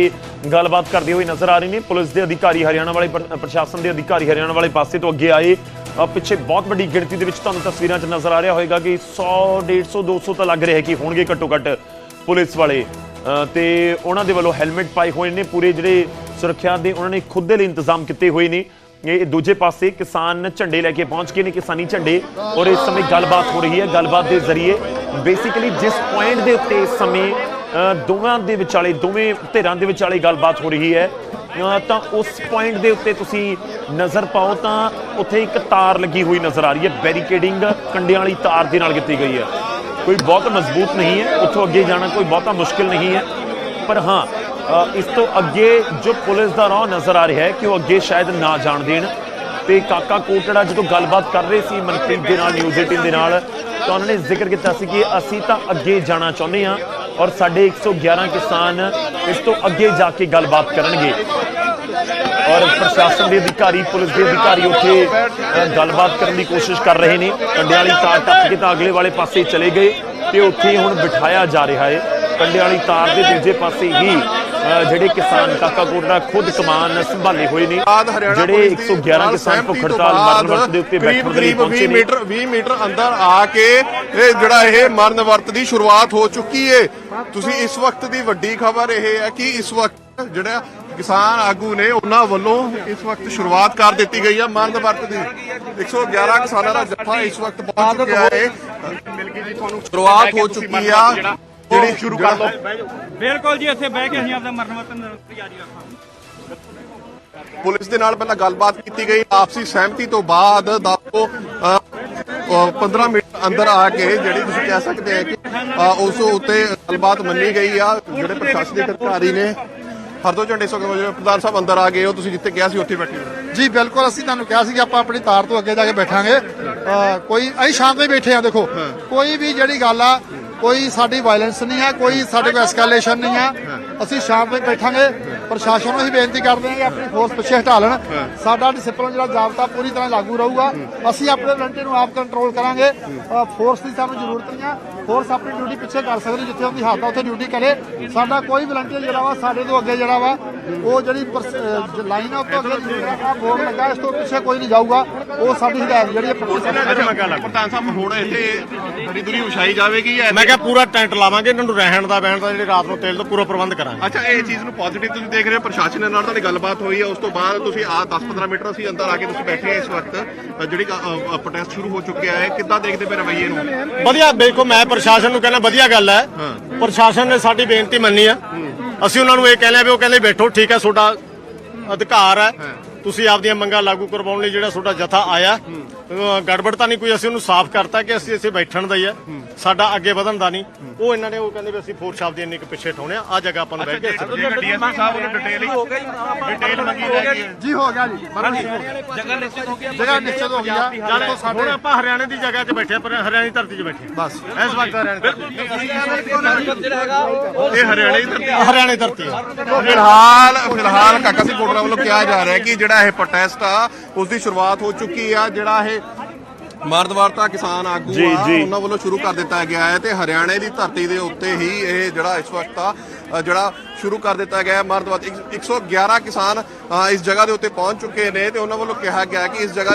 ਗੱਲਬਾਤ ਕਰਦੇ ਹੋਏ ਨਜ਼ਰ ਆ ਰਹੇ ਨੇ। ਪੁਲਿਸ ਦੇ ਅਧਿਕਾਰੀ ਹਰਿਆਣਾ ਵਾਲੇ ਪ੍ਰਸ਼ਾਸਨ ਦੇ ਅਧਿਕਾਰੀ ਹਰਿਆਣਾ ਵਾਲੇ ਪਾਸੇ ਤੋਂ ਅੱਗੇ ਆਏ। ਪਿੱਛੇ ਬਹੁਤ ਵੱਡੀ ਗਿਣਤੀ ਦੇ ਵਿੱਚ ਤੁਹਾਨੂੰ ਤਸਵੀਰਾਂ 'ਚ ਨਜ਼ਰ ਆ ਰਿਹਾ ਹੋਵੇਗਾ ਕਿ 100 150 200 ਤਾਂ ਲੱਗ ਰਿਹਾ ਕਿ ਹੋਣਗੇ ਘੱਟੋ ਘੱਟ ਪੁਲਿਸ ਵਾਲੇ। ਅ, ਤੇ ਉਹਨਾਂ ਦੇ ਵੱਲੋਂ ਹੈਲਮਟ ਪਾਏ ਹੋਏ ਨੇ। ਪੂਰੇ ਜਿਹੜੇ ਸੁਰੱਖਿਆ ਦੇ ਉਹਨਾਂ ਨੇ ਖੁਦ ਦੇ ਲਈ ਇੰਤਜ਼ਾਮ ਕੀਤੇ ਹੋਏ ਨੇ। ਇਹ ਦੂਜੇ ਪਾਸੇ ਕਿਸਾਨ ਝੰਡੇ ਲੈ ਕੇ ਪਹੁੰਚ ਗਏ ਨੇ ਕਿਸਾਨੀ ਝੰਡੇ ਔਰ ਇਸ ਸਮੇਂ ਗੱਲਬਾਤ ਹੋ ਰਹੀ ਹੈ। ਗੱਲਬਾਤ ਦੇ ਜ਼ਰੀਏ ਬੇਸਿਕਲੀ ਜਿਸ ਪੁਆਇੰਟ ਦੇ ਉੱਤੇ ਇਸ ਸਮੇਂ ਦੋਵਾਂ ਦੇ ਵਿਚਾਲੇ, ਦੋਵੇਂ ਧਿਰਾਂ ਦੇ ਵਿਚਾਲੇ ਗੱਲਬਾਤ ਹੋ ਰਹੀ ਹੈ ਤਾਂ ਉਸ ਪੁਆਇੰਟ ਦੇ ਉੱਤੇ ਤੁਸੀਂ ਨਜ਼ਰ ਪਾਓ ਤਾਂ ਉੱਥੇ ਇੱਕ ਤਾਰ ਲੱਗੀ ਹੋਈ ਨਜ਼ਰ ਆ ਰਹੀ ਹੈ। ਬੈਰੀਕੇਡਿੰਗ ਕੰਡਿਆਂ ਵਾਲੀ ਤਾਰ ਦੇ ਨਾਲ ਕੀਤੀ ਗਈ ਹੈ। ਕੋਈ ਬਹੁਤ ਮਜ਼ਬੂਤ ਨਹੀਂ ਹੈ। ਉੱਥੋਂ ਅੱਗੇ ਜਾਣਾ ਕੋਈ ਬਹੁਤਾ ਮੁਸ਼ਕਿਲ ਨਹੀਂ ਹੈ। ਪਰ ਹਾਂ ਇਸ ਤੋਂ ਅੱਗੇ ਜੋ ਪੁਲਿਸ ਦਾ ਰੌ ਨਜ਼ਰ ਆ ਰਿਹਾ ਹੈ ਕਿ ਉਹ ਅੱਗੇ ਸ਼ਾਇਦ ਨਾ ਜਾਣ ਦੇਣ। ਤੇ ਕਾਕਾ ਕੋਟੜਾ ਜਦੋਂ ਗੱਲਬਾਤ ਕਰ ਰਹੇ ਸੀ ਮਨਪ੍ਰੀਤ ਦੇ ਨਾਲ ਨਿਊਜ਼ 18 ਦੇ ਨਾਲ, ਤਾਂ ਉਹਨਾਂ ਨੇ ਜ਼ਿਕਰ ਕੀਤਾ ਸੀ ਕਿ ਅਸੀਂ ਤਾਂ ਅੱਗੇ ਜਾਣਾ ਚਾਹੁੰਦੇ ਹਾਂ ਔਰ ਸਾਡੇ 111 ਕਿਸਾਨ ਇਸ ਤੋਂ ਅੱਗੇ ਜਾ ਕੇ ਗੱਲਬਾਤ ਕਰਨਗੇ। ਔਰ ਪ੍ਰਸ਼ਾਸਨ ਦੇ ਅਧਿਕਾਰੀ, ਪੁਲਿਸ ਦੇ ਅਧਿਕਾਰੀ ਉੱਥੇ ਗੱਲਬਾਤ ਕਰਨ ਦੀ ਕੋਸ਼ਿਸ਼ ਕਰ ਰਹੇ ਨੇ। ਕੰਡਿਆਂ ਵਾਲੀ ਤਾਰ ਟੱਪ ਕੇ ਤਾਂ ਅਗਲੇ ਵਾਲੇ ਪਾਸੇ ਚਲੇ ਗਏ ਤੇ ਉੱਥੇ ਹੁਣ ਬਿਠਾਇਆ ਜਾ ਰਿਹਾ ਹੈ। ਕੰਡਿਆਂ ਵਾਲੀ ਤਾਰ ਦੇ ਦੂਜੇ ਪਾਸੇ ਹੀ ਜਿਹੜੇ ਕਿਸਾਨ ਕਾਕਾ ਕੋਟੜਾ ਖੁਦ ਕਮਾਨ ਸੰਭਾਲੇ ਹੋਏ ਨੇ ਜਿਹੜੇ ਪੁਲਿਸ ਦੀ 111 ਨਾਲ ਕਿਸਾਨ ਭੁੱਖ ਹੜਤਾਲ ਮਰਨ ਵਰਤ ਦੇ ਉੱਤੇ ਬੈਠਣ ਦੇ ਲਈ ਪਹੁੰਚੇ 20 ਨੇ। ਮੀਟਰ 20 ਮੀਟਰ ਅੰਦਰ ਆ ਕੇ ਇਹ ਜਿਹੜਾ ਇਹ ਮਰਨ ਵਰਤ ਦੀ ਸ਼ੁਰੂਆਤ ਹੋ ਚੁੱਕੀ ਏ। ਤੁਸੀਂ ਇਸ ਵਕਤ ਦੀ ਵੱਡੀ ਖਬਰ ਇਹ ਹੈ ਕਿ ਇਸ ਵਕਤ ਜਿਹੜਾ ਕਿਸਾਨ ਆਗੂ ਨੇ ਉਹਨਾਂ ਵੱਲੋਂ ਇਸ ਵਕਤ ਸ਼ੁਰੂਆਤ ਕਰ ਦਿੱਤੀ ਗਈ ਹੈ ਮਰਨ ਵਰਤ ਦੀ। 111 ਕਿਸਾਨਾਂ ਦਾ ਜੱਥਾ ਇਸ ਵਕਤ ਪਹੁੰਚ ਚੁੱਕਿਆ ਹੈ ਸ਼ੁਰੂਆਤ ਹੋ ਚੁੱਕੀ ਆ। ਜਿਹੜੀ ਸ਼ੁਰੂ ਕਰ ਲਓ। ਬਿਲਕੁਲ ਜੀ ਇੱਥੇ ਬਹਿ ਕੇ ਅਸੀਂ ਆਪਦਾ ਮਰਨ ਵਰਤਨ ਜਾਰੀ ਰੱਖਾਂਗੇ। ਪੁਲਿਸ ਦੇ ਨਾਲ ਪਹਿਲਾਂ ਗੱਲਬਾਤ ਕੀਤੀ ਗਈ। ਆਪਸੀ ਸਹਿਮਤੀ ਤੋਂ ਬਾਅਦ ਦਾਪੋ 15 ਮਿੰਟ ਅੰਦਰ ਆ ਕੇ ਜਿਹੜੀ ਤੁਸੀਂ ਕਹਿ ਸਕਦੇ ਆ ਕਿ ਉਸ ਉੱਤੇ ਗੱਲਬਾਤ ਮੰਨੀ ਗਈ ਆ ਜਿਹੜੇ ਪ੍ਰਸ਼ਾਸਨਿਕ ਅਧਿਕਾਰੀ ਨੇ। ਹਰਦੋ ਝੰਡੇ ਸੋਗ ਪ੍ਰਧਾਨ ਸਾਹਿਬ ਅੰਦਰ ਆ ਗਏ ਹੋ ਤੁਸੀਂ ਜਿੱਥੇ ਕਿਹਾ ਸੀ ਉੱਥੇ ਬੈਠੇ ਹੋ। ਜੀ ਬਿਲਕੁਲ ਅਸੀਂ ਤੁਹਾਨੂੰ ਕਿਹਾ ਸੀ ਕਿ ਆਪਾਂ ਆਪਣੀ ਤਾਰ ਤੋਂ ਅੱਗੇ ਜਾ ਕੇ ਬੈਠਾਂਗੇ। ਕੋਈ ਅਸੀਂ ਸ਼ਾਂਤ ਹੀ ਬੈਠੇ ਆ ਦੇਖੋ। ਕੋਈ ਵੀ ਜਿਹੜੀ ਗੱਲ ਆ ਕੋਈ ਸਾਡੀ ਵਾਇਲੈਂਸ ਨਹੀਂ ਹੈ, ਕੋਈ ਸਾਡੇ ਕੋਲ ਐਸਕੇਲੇਸ਼ਨ ਨਹੀਂ ਹੈ। ਅਸੀਂ ਸ਼ਾਮ ਵਿੱਚ ਬੈਠਾਂਗੇ। ਪ੍ਰਸ਼ਾਸਨ ਨੂੰ ਅਸੀਂ ਬੇਨਤੀ ਕਰਦੇ ਹਾਂ ਕਿ ਆਪਣੀ ਫੋਰਸ ਪਿੱਛੇ ਹਟਾ ਲੈਣ। ਸਾਡਾ ਡਿਸਪਲਿਨ ਜਿਹੜਾ ਜ਼ਾਬਤਾ ਪੂਰੀ ਤਰ੍ਹਾਂ ਲਾਗੂ ਰਹੂਗਾ। ਅਸੀਂ ਆਪਣੇ ਵਲੰਟੀਅਰ ਨੂੰ ਆਪ ਕੰਟਰੋਲ ਕਰਾਂਗੇ। ਫੋਰਸ ਦੀ ਸਾਨੂੰ ਜ਼ਰੂਰਤ ਨਹੀਂ ਆ। ਫੋਰਸ ਆਪਣੀ ਡਿਊਟੀ ਪਿੱਛੇ ਕਰ ਸਕਦੀ ਜਿੱਥੇ ਉਹਦੀ ਹੱਥ ਆ ਉੱਥੇ ਡਿਊਟੀ ਕਰੇ। ਸਾਡਾ ਕੋਈ ਵਲੰਟੀਅਰ ਜਿਹੜਾ ਵਾ ਸਾਡੇ ਤੋਂ ਅੱਗੇ ਜਿਹੜਾ ਵਾ ਉਹ ਜਿਹੜੀ ਲਾਈਨ ਆ ਉੱਤੋਂ ਅੱਗੇ ਜਿਹੜਾ ਬੋਰਡ ਲੱਗਾ ਇਸ ਤੋਂ ਪਿੱਛੇ ਕੋਈ ਨਹੀਂ ਜਾਊਗਾ। ਉਹ ਸਾਡੀ ਹਦਾਇਤ ਜਿਹੜੀ ਹੈ ਪ੍ਰਧਾਨ ਸਾਹਿਬ ਹੁਣ ਇੱਥੇ ਦਰੀ ਦੁਰੀ ਵਿਛਾਈ ਜਾਵੇਗੀ ਮੈਂ ਕਿਹਾ ਪੂਰਾ ਟੈਂਟ ਲਾਵਾਂਗੇ ਇਹਨਾਂ ਨੂੰ ਰਹਿਣ ਦਾ ਬਹਿਣ ਦਾ ਜਿਹੜੇ ਰਾਤ ਨੂੰ ਤੇਲ ਦਾ ਪੂਰਾ ਪ੍ਰਬੰਧ ਕਰਾਂਗੇ। ਅੱਛਾ ਇਹ ਚੀਜ਼ ਨੂੰ ਪੋਜ਼ਿਟਿਵ ਤੁਸੀਂ ਦੇਖ ਰਹੇ ਹੋ ਪ੍ਰਸ਼ਾਸਨ ਨਾਲ ਤੁਹਾਡੀ ਗੱਲਬਾਤ ਹੋਈ ਹੈ। ਉਸ ਤੋਂ ਬਾਅਦ ਤੁਸੀਂ ਆ 10-15 ਮੀਟਰ ਅਸੀਂ ਅੰਦਰ ਆ ਕੇ ਤੁਸੀਂ ਬੈਠੇ ਆ ਇਸ ਵਕਤ। ਜਿਹੜੀ ਪ੍ਰੋਟੈਸਟ ਸ਼ੁਰੂ ਹੋ ਚੁੱਕਿਆ ਹੈ। ਕਿੱਦਾਂ ਦੇਖਦੇ ਪਏ ਰਵਈਏ ਨੂੰ ਵਧੀਆ ਦੇਖੋ ਮੈਂ ਪ੍ਰਸ਼ਾਸਨ ਨੂੰ ਕਹਿੰਦਾ ਵਧੀਆ ਗੱਲ ਹੈ। ਪ੍ਰਸ਼ਾਸਨ ਨੇ ਸਾਡੀ ਬੇਨਤੀ ਮੰਨੀ ਆ ਅਸੀਂ ਉਹਨਾਂ ਨੂੰ ਇਹ ਕਹਿੰਦੇ ਆ ਵੀ ਉਹ ਕਹਿੰਦੇ ਬੈਠੋ ਠੀਕ ਹੈ ਤੁਹਾਡਾ ਅਧਿਕਾਰ ਹੈ। ਤੁਸੀਂ ਆਪਦੀਆਂ ਮੰਗਾਂ ਲਾਗੂ ਕਰਵਾਉਣ ਲਈ ਜਿਹੜਾ ਤੁਹਾਡਾ ਜਥਾ ਆਇਆ ਗੜਬੜ ਤਾਂ ਨਹੀਂ ਕੋਈ ਅਸੀਂ ਉਹਨੂੰ ਸਾਫ਼ ਕਰਤਾ ਕਿ ਅਸੀਂ ਇੱਥੇ ਬੈਠਣ ਦਾ ਹੀ ਹੈ ਸਾਡਾ ਅੱਗੇ ਵਧਣ ਦਾ ਨਹੀਂ ਉਹ ਇਹਨਾਂ ਨੇ ਉਹ ਕਹਿੰਦੇ ਵੀ ਅਸੀਂ ਫੋਰਸ ਸ਼ਬਦ ਇੰਨੇ ਕੁ ਪਿੱਛੇ ਠਾਉਣੇ ਆ ਆ ਜਗ੍ਹਾ ਆਪਾਂ ਨੂੰ ਬਹਿ ਕੇ ਇੱਥੇ ਡੀਐਸਪੀ ਸਾਹਿਬ ਨੇ ਡਿਟੇਲ ਡਿਟੇਲ ਮੰਗੀ ਜਾਏਗੀ ਜੀ ਹੋ ਗਿਆ ਜੀ ਜਗ੍ਹਾ ਨਿਸ਼ਚਿਤ ਹੋ ਗਿਆ ਜਗ੍ਹਾ ਨਿਸ਼ਚਿਤ ਹੋ ਗਈ ਆ ਚੱਲ ਤੋਂ ਹੁਣ ਸਾਡੇ ਆਪਾਂ ਹਰਿਆਣੇ ਦੀ ਜਗ੍ਹਾ 'ਚ ਬੈਠੇ ਪਰ ਹਰਿਆਣੇ ਦੀ ਧਰਤੀ 'ਚ ਬੈਠੇ ਬਸ ਇਸ ਵਕਤ ਹਰਿਆਣੇ ਧਰਤੀ ਇਹ ਹਰਿਆਣੇ ਦੀ ਧਰਤੀ ਹਰਿਆਣੇ ਧਰਤੀ ਫਿਲਹਾਲ ਫਿਲਹਾਲ ਕਾਕਾ ਸਿੰਘ ਕੋਟਲਾ ਵੱਲੋਂ ਕਿਹਾ ਜਾ ਰਿਹਾ ਕਿ ਜਿਹੜਾ ਇਹ ਪ੍ਰੋਟੈਸਟ ਆ ਉਸ ਦੀ ਸ਼ੁਰੂਆਤ ਹੋ ਚੁੱਕੀ ਆ ਜਿਹੜਾ ਇਹ ਮਰਦਵਾਰਤਾ ਕਿਸਾਨ ਆਗੂ ਆ। ਉਹਨਾਂ ਵੱਲੋਂ ਸ਼ੁਰੂ ਕਰ ਦਿੱਤਾ ਗਿਆ ਹੈ ਤੇ ਹਰਿਆਣੇ ਦੀ ਧਰਤੀ ਦੇ ਉੱਤੇ ਹੀ ਇਹ ਜਿਹੜਾ ਇਸ ਵਕਤ ਆ ਜਿਹੜਾ ਸ਼ੁਰੂ ਕਰ ਦਿੱਤਾ ਗਿਆ ਹੈ ਮਰਦਵਾਰ 111 ਕਿਸਾਨ ਇਸ ਜਗ੍ਹਾ ਦੇ ਉੱਤੇ ਪਹੁੰਚ ਚੁੱਕੇ ਨੇ ਤੇ ਉਹਨਾਂ ਵੱਲੋਂ ਕਿਹਾ ਗਿਆ ਕਿ ਇਸ ਜਗ੍ਹਾ